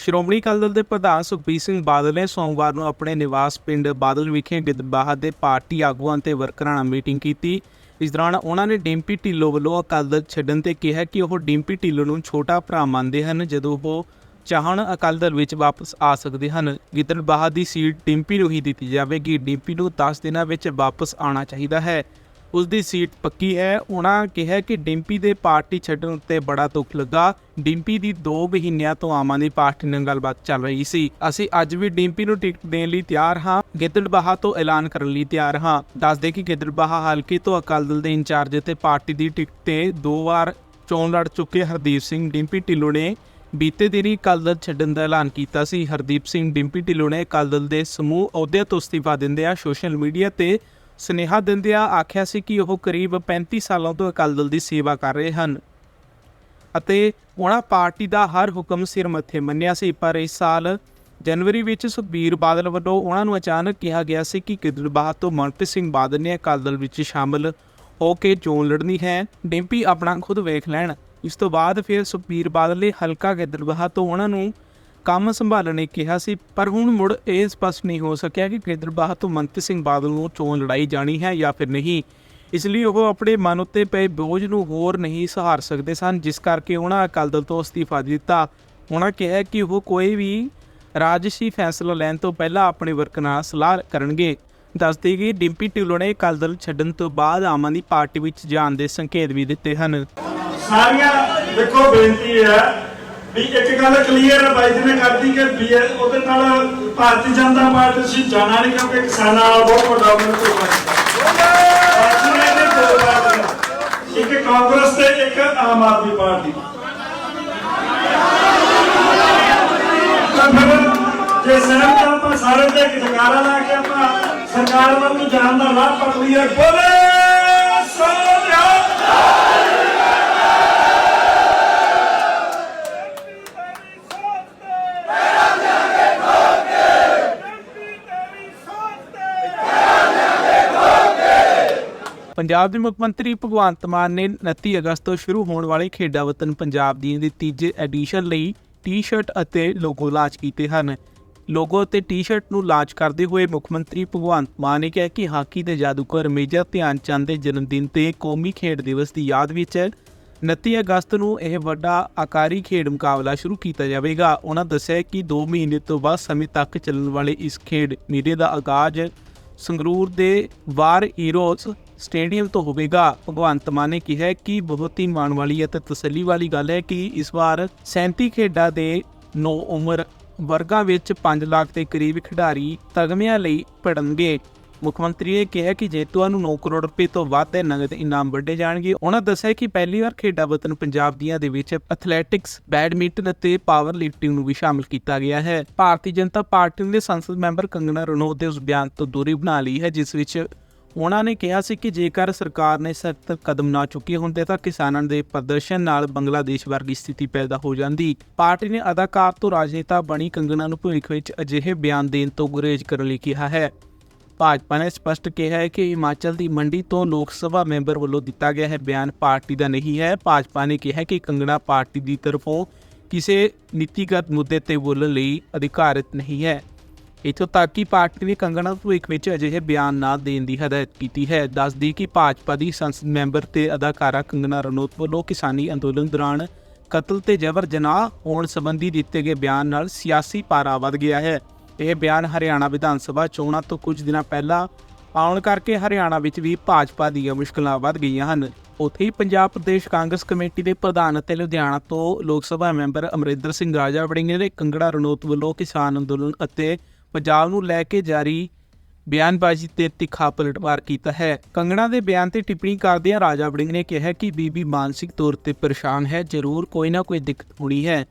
ਸ਼੍ਰੋਮਣੀ ਅਕਾਲੀ ਦਲ ਦੇ ਪ੍ਰਧਾਨ ਸੁਖਬੀਰ ਸਿੰਘ ਬਾਦਲ ਨੇ ਸੋਮਵਾਰ ਨੂੰ ਆਪਣੇ ਨਿਵਾਸ ਪਿੰਡ ਬਾਦਲ ਵਿਖੇ ਗਿੱਦਬਾਹਾ ਦੇ ਪਾਰਟੀ ਆਗੂਆਂ ਤੇ ਵਰਕਰਾਂ ਨਾਲ ਮੀਟਿੰਗ ਕੀਤੀ। ਇਸ ਦੌਰਾਨ ਉਹਨਾਂ ਨੇ ਡਿੰਪੀ ਢਿੱਲੋਂ ਵੱਲੋਂ ਅਕਾਲੀ ਦਲ ਛੱਡਣ ਤੇ ਕਿਹਾ ਕਿ ਉਹ ਡਿੰਪੀ ਢਿੱਲੋਂ ਨੂੰ ਛੋਟਾ ਭਰਾ ਮੰਨਦੇ ਹਨ, ਜਦੋਂ ਉਹ ਚਾਹਣ ਅਕਾਲੀ ਦਲ ਵਿੱਚ ਵਾਪਸ ਆ ਸਕਦੇ ਹਨ। ਗਿੱਦੜਬਾਹਾ ਦੀ ਸੀਟ ਡਿੰਪੀ ਨੂੰ ਹੀ ਦਿੱਤੀ ਜਾਵੇਗੀ। ਡਿੰਪੀ ਨੂੰ 10 ਦਿਨਾਂ ਵਿੱਚ ਵਾਪਸ ਆਉਣਾ ਚਾਹੀਦਾ ਹੈ। ਉਸ ਦੀ ਸੀਟ ਪੱਕੀ ਹੈ। ਉਹਨਾਂ ਕਿਹਾ ਕਿ ਡਿੰਪੀ ਦੇ ਪਾਰਟੀ ਛੱਡਣ ਉੱਤੇ ਬੜਾ ਦੁੱਖ ਲੱਗਾ। ਡਿੰਪੀ ਦੀ 2 ਮਹੀਨਿਆਂ ਤੋਂ ਆਮ ਆਦਮੀ ਪਾਰਟੀ ਨਾਲ ਗੱਲਬਾਤ ਚੱਲ ਰਹੀ ਸੀ। ਅਸੀਂ ਅੱਜ ਵੀ ਡਿੰਪੀ ਨੂੰ ਟਿਕਟ ਦੇਣ ਲਈ ਤਿਆਰ ਹਾਂ। ਗਿੱਦੜਬਾਹਾ ਤੋਂ ਐਲਾਨ ਕਰਨ ਲਈ ਤਿਆਰ ਹਾਂ। ਦੱਸਦੇ ਕਿ ਗਿੱਦੜਬਾਹਾ ਹਲਕੇ ਤੋਂ ਅਕਾਲੀ ਦਲ ਦੇ ਇੰਚਾਰਜ ਅਤੇ ਪਾਰਟੀ ਦੀ ਟਿਕਟ ਤੇ ਦੋ ਵਾਰ ਚੋਣ ਲੜ ਚੁੱਕੇ ਹਰਦੀਪ ਸਿੰਘ ਡਿੰਪੀ ਢਿੱਲੋਂ ਨੇ। ਬੀਤੇ ਦਿਨੀ ਅਕਾਲੀ ਦਲ ਛੱਡਣ ਦਾ ਐਲਾਨ ਕੀਤਾ ਸੀ। ਹਰਦੀਪ ਸਿੰਘ ਡਿੰਪੀ ਢਿੱਲੋਂ ਨੇ ਅਕਾਲੀ ਦਲ ਦੇ ਸਮੂਹ ਅਹੁਦਿਆਂ ਤੋਂ ਅਸਤੀਫਾ ਦਿੰਦਿਆਂ ਸੋਸ਼ਲ ਮੀਡੀਆ ਤੇ ਸੁਨੇਹਾ ਦਿੰਦਿਆਂ ਆਖਿਆ ਸੀ ਕਿ ਉਹ ਕਰੀਬ 35 ਸਾਲਾਂ ਤੋਂ ਅਕਾਲੀ ਦਲ ਦੀ ਸੇਵਾ ਕਰ ਰਹੇ ਹਨ। ਅਤੇ ਉਹਨਾਂ ਪਾਰਟੀ ਦਾ ਹਰ ਹੁਕਮ ਸਿਰ ਮੱਥੇ ਮੰਨਿਆ ਸੀ, ਪਰ ਇਸ ਸਾਲ ਜਨਵਰੀ ਵਿੱਚ ਸੁਖਬੀਰ ਬਾਦਲ ਵੱਲੋਂ ਉਹਨਾਂ ਨੂੰ ਅਚਾਨਕ ਕਿਹਾ ਗਿਆ ਸੀ ਕਿ ਗਿੱਦੜਬਾਹਾ ਤੋਂ ਮਨਪ੍ਰੀਤ ਸਿੰਘ ਬਾਦਲ ਨੇ ਅਕਾਲੀ ਦਲ ਵਿੱਚ ਸ਼ਾਮਲ ਹੋ ਕੇ ਚੋਣ ਲੜਨੀ ਹੈ। ਡਿੰਪੀ ਆਪਣਾ ਖੁਦ ਵੇਖ ਲੈਣ। ਇਸ ਤੋਂ ਬਾਅਦ ਫਿਰ ਸੁਖਬੀਰ ਬਾਦਲ ਨੇ ਹਲਕਾ ਗਿੱਦੜਬਾਹ ਤੋਂ ਉਹਨਾਂ ਨੂੰ ਕੰਮ ਸੰਭਾਲਣ ਲਈ ਕਿਹਾ ਸੀ, ਪਰ ਹੁਣ ਮੁੜ ਇਹ ਸਪਸ਼ਟ ਨਹੀਂ ਹੋ ਸਕਿਆ ਕਿ ਗਿੱਦੜਬਾਹਾ ਤੋਂ ਮਨਪ੍ਰੀਤ ਸਿੰਘ ਬਾਦਲ ਨੂੰ ਚੋਣ ਲੜਾਈ ਜਾਣੀ ਹੈ ਜਾਂ ਫਿਰ ਨਹੀਂ। ਇਸ ਲਈ ਉਹ ਆਪਣੇ ਮਨ ਉੱਤੇ ਪਏ ਬੋਝ ਨੂੰ ਹੋਰ ਨਹੀਂ ਸਹਾਰ ਸਕਦੇ ਸਨ, ਜਿਸ ਕਰਕੇ ਉਹਨਾਂ ਅਕਾਲੀ ਦਲ ਤੋਂ ਅਸਤੀਫਾ ਦਿੱਤਾ। ਉਹਨਾਂ ਕਿਹਾ ਕਿ ਉਹ ਕੋਈ ਵੀ ਰਾਜਸੀ ਫੈਸਲਾ ਲੈਣ ਤੋਂ ਪਹਿਲਾਂ ਆਪਣੇ ਵਰਕ ਨਾਲ ਸਲਾਹ ਕਰਨਗੇ। ਦੱਸਦੇ ਕਿ ਡਿੰਪੀ ਢਿੱਲੋਂ ਨੇ ਅਕਾਲੀ ਦਲ ਛੱਡਣ ਤੋਂ ਬਾਅਦ ਆਮ ਆਦਮੀ ਪਾਰਟੀ ਵਿੱਚ ਜਾਣ ਦੇ ਸੰਕੇਤ ਵੀ ਦਿੱਤੇ ਹਨ। ਸਾਰੀਆਂ, ਦੇਖੋ, ਬੇਨਤੀ ਹੈ ਵੀ ਇੱਕ ਗੱਲ ਕਲੀਅਰ ਹੈ ਬਾਈ ਜੀ ਨੇ ਕਰਦੀ ਕਿ ਉਹਦੇ ਨਾਲ ਭਾਰਤੀ ਜਨਤਾ ਪਾਰਟੀ ਸੀ ਜਾਣਾ ਨਹੀਂ ਕਿਉਂਕਿ ਕਿਸਾਨਾਂ ਨਾਲ ਬਹੁਤ ਵੱਡਾ ਉਹਨਾਂ ਤੋਂ ਪਾਰਟੀ ਇੱਕ ਕਾਂਗਰਸ ਤੇ ਇੱਕ ਆਮ ਆਦਮੀ ਪਾਰਟੀ। ਜੇ ਸਹਿਮਤ ਆਪਾਂ ਸਾਰੇ ਤੇ ਜਗਾਰਾ ਲਾ ਕੇ ਆਪਾਂ ਸਰਕਾਰ ਵੱਲ ਨੂੰ ਜਾਣ ਦਾ ਰਾਹ ਪੜ ਬੋਲੇ ਸੋਨਿਆ ਪੰਜਾਬ ਦੇ ਮੁੱਖ ਮੰਤਰੀ ਭਗਵੰਤ ਮਾਨ ਨੇ 29 ਅਗਸਤ ਤੋਂ ਸ਼ੁਰੂ ਹੋਣ ਵਾਲੇ ਖੇਡਾਂ ਵਤਨ ਪੰਜਾਬ ਦੀ ਦੇ ਤੀਜੇ ਐਡੀਸ਼ਨ ਲਈ ਟੀ-ਸ਼ਰਟ ਅਤੇ ਲੋਗੋ ਲਾਂਚ ਕੀਤੇ ਹਨ। ਲੋਗੋ ਅਤੇ ਟੀ-ਸ਼ਰਟ ਨੂੰ ਲਾਂਚ ਕਰਦੇ ਹੋਏ ਮੁੱਖ ਮੰਤਰੀ ਭਗਵੰਤ ਮਾਨ ਨੇ ਕਿਹਾ ਕਿ ਹਾਕੀ ਦੇ ਜਾਦੂਗਰ ਮੇਜਰ ਧਿਆਨ ਚੰਦ ਦੇ ਜਨਮ ਦਿਨ ਤੇ ਕੌਮੀ ਖੇਡ ਦਿਵਸ ਦੀ ਯਾਦ ਵਿੱਚ 29 ਅਗਸਤ ਨੂੰ ਇਹ ਵੱਡਾ ਆਕਾਰੀ ਖੇਡ ਮੁਕਾਬਲਾ ਸ਼ੁਰੂ ਕੀਤਾ ਜਾਵੇਗਾ। ਉਹਨਾਂ ਦੱਸਿਆ ਕਿ 2 ਮਹੀਨੇ ਤੋਂ ਬਾਅਦ ਸਮੇਂ ਤੱਕ ਚੱਲਣ ਵਾਲੇ ਇਸ ਖੇਡ ਮੇਲੇ ਦਾ ਆਗਾਜ਼ ਸੰਗਰੂਰ ਦੇ ਵਾਰ ਹੀਰੋਜ਼ ਸਟੇਡੀਅਮ ਤੋਂ ਹੋਵੇਗਾ। ਭਗਵੰਤ ਮਾਨ ਨੇ ਕਿਹਾ ਕਿ ਬਹੁਤ ਹੀ ਮਾਣ ਵਾਲੀ ਅਤੇ ਤਸੱਲੀ ਵਾਲੀ ਗੱਲ ਹੈ ਕਿ ਇਸ ਵਾਰ 37 ਖੇਡਾਂ ਦੇ 9 ਉਮਰ ਵਰਗਾਂ ਵਿੱਚ 5 ਲੱਖ ਦੇ ਕਰੀਬ ਖਿਡਾਰੀ ਤਗਮਿਆਂ ਲਈ ਭਿੜਨਗੇ। ਮੁੱਖ ਮੰਤਰੀ ਨੇ ਕਿਹਾ ਕਿ ਜੇਤੂਆਂ ਨੂੰ 9 ਕਰੋੜ ਰੁਪਏ ਤੋਂ ਵੱਧ ਦੇ ਨਗਦ ਇਨਾਮ ਵੰਡੇ ਜਾਣਗੇ, ਉਹਨਾਂ ਦੱਸਿਆ ਕਿ ਪਹਿਲੀ ਵਾਰ ਖੇਡਾਂ ਵਤਨ ਪੰਜਾਬ ਦੀਆਂ ਦੇ ਵਿੱਚ ਐਥਲੈਟਿਕਸ ਬੈਡਮਿੰਟਨ ਅਤੇ ਪਾਵਰ ਲਿਫਟਿੰਗ ਨੂੰ ਵੀ ਸ਼ਾਮਲ ਕੀਤਾ ਗਿਆ ਹੈ। ਭਾਰਤੀ ਜਨਤਾ ਪਾਰਟੀ ਦੇ ਸੰਸਦ ਮੈਂਬਰ ਕੰਗਣਾ ਰਣੌਤ ਦੇ ਉਸ ਬਿਆਨ ਤੋਂ ਦੂਰੀ ਬਣਾ ਲਈ ਹੈ, ਜਿਸ ਵਿੱਚ ਉਹਨਾਂ ਨੇ ਕਿਹਾ ਸੀ ਕਿ ਜੇਕਰ ਸਰਕਾਰ ਨੇ ਸਖਤ ਕਦਮ ਨਾ ਚੁੱਕੇ ਹੁੰਦੇ ਤਾਂ ਕਿਸਾਨਾਂ ਦੇ ਪ੍ਰਦਰਸ਼ਨ ਨਾਲ ਬੰਗਲਾਦੇਸ਼ ਵਰਗੀ ਸਥਿਤੀ ਪੈਦਾ ਹੋ ਜਾਂਦੀ। ਪਾਰਟੀ ਨੇ ਅਦਾਕਾਰ ਤੋਂ ਰਾਜਨੇਤਾ ਬਣੀ ਕੰਗਣਾ ਨੂੰ ਭਵਿੱਖ ਵਿੱਚ ਅਜਿਹੇ ਬਿਆਨ ਦੇਣ ਤੋਂ ਗੁਰੇਜ਼ ਕਰਨ ਲਈ ਕਿਹਾ ਹੈ। ਭਾਜਪਾ ਨੇ ਸਪਸ਼ਟ ਕਿਹਾ ਹੈ ਕਿ ਹਿਮਾਚਲ ਦੀ ਮੰਡੀ ਤੋਂ ਲੋਕ ਸਭਾ ਮੈਂਬਰ ਵੱਲੋਂ ਦਿੱਤਾ ਗਿਆ ਹੈ ਬਿਆਨ ਪਾਰਟੀ ਦਾ ਨਹੀਂ ਹੈ। ਭਾਜਪਾ ਨੇ ਕਿਹਾ ਕਿ ਕੰਗਣਾ ਪਾਰਟੀ ਦੀ ਤਰਫੋਂ ਕਿਸੇ ਨੀਤੀਗਤ ਮੁੱਦੇ ਤੇ ਬੋਲਣ ਲਈ ਅਧਿਕਾਰਤ ਨਹੀਂ ਹੈ। ਇੱਥੋਂ ਤੱਕ ਕਿ ਪਾਰਟੀ ਨੇ ਕੰਗਣਾ ਭਵਿੱਖ ਵਿੱਚ ਅਜਿਹੇ ਬਿਆਨ ਨਾ ਦੇਣ ਦੀ ਹਦਾਇਤ ਕੀਤੀ ਹੈ। ਦੱਸਦੀ ਕਿ ਭਾਜਪਾ ਦੀ ਸੰਸਦ ਮੈਂਬਰ ਤੇ ਅਦਾਕਾਰਾ ਕੰਗਣਾ ਰਣੌਤ ਵੱਲੋਂ ਕਿਸਾਨੀ ਅੰਦੋਲਨ ਦੌਰਾਨ ਕਤਲ ਤੇ ਜਬਰ ਜਨਾਹ ਹੋਣ ਸੰਬੰਧੀ ਦਿੱਤੇ ਗਏ ਬਿਆਨ ਨਾਲ ਸਿਆਸੀ ਪਾਰਾ ਵੱਧ ਗਿਆ ਹੈ। ਇਹ ਬਿਆਨ ਹਰਿਆਣਾ ਵਿਧਾਨ ਸਭਾ ਚੋਣਾਂ ਤੋਂ ਕੁਝ ਦਿਨਾਂ ਪਹਿਲਾਂ ਆਉਣ ਕਰਕੇ ਹਰਿਆਣਾ ਵਿੱਚ ਵੀ ਭਾਜਪਾ ਦੀਆਂ ਮੁਸ਼ਕਲਾਂ ਵੱਧ ਗਈਆਂ ਹਨ। ਉੱਥੇ ਹੀ ਪੰਜਾਬ ਪ੍ਰਦੇਸ਼ ਕਾਂਗਰਸ ਕਮੇਟੀ ਦੇ ਪ੍ਰਧਾਨ ਅਤੇ ਲੁਧਿਆਣਾ ਤੋਂ ਲੋਕ ਸਭਾ ਮੈਂਬਰ ਅਮਰਿੰਦਰ ਸਿੰਘ ਰਾਜਾ ਵੜਿੰਗ ਨੇ ਕੰਗੜਾ ਰਣੌਤ ਵੱਲੋਂ ਕਿਸਾਨ ਅੰਦੋਲਨ ਅਤੇ ਪੰਜਾਬ ਨੂੰ ਲੈ ਕੇ ਜਾਰੀ ਬਿਆਨਬਾਜ਼ੀ ਤੇ ਤਿੱਖਾ ਪਲਟਵਾਰ ਕੀਤਾ ਹੈ। ਕੰਗਣਾ ਦੇ ਬਿਆਨ ਤੇ ਟਿੱਪਣੀ ਕਰਦਿਆਂ ਰਾਜਾ ਵੜਿੰਗ ਨੇ ਕਿਹਾ ਕਿ ਬੀਬੀ ਮਾਨਸਿਕ ਤੌਰ ਤੇ ਪਰੇਸ਼ਾਨ ਹੈ, ਜ਼ਰੂਰ ਕੋਈ ਨਾ ਕੋਈ ਦਿੱਕਤ ਹੋਣੀ ਹੈ।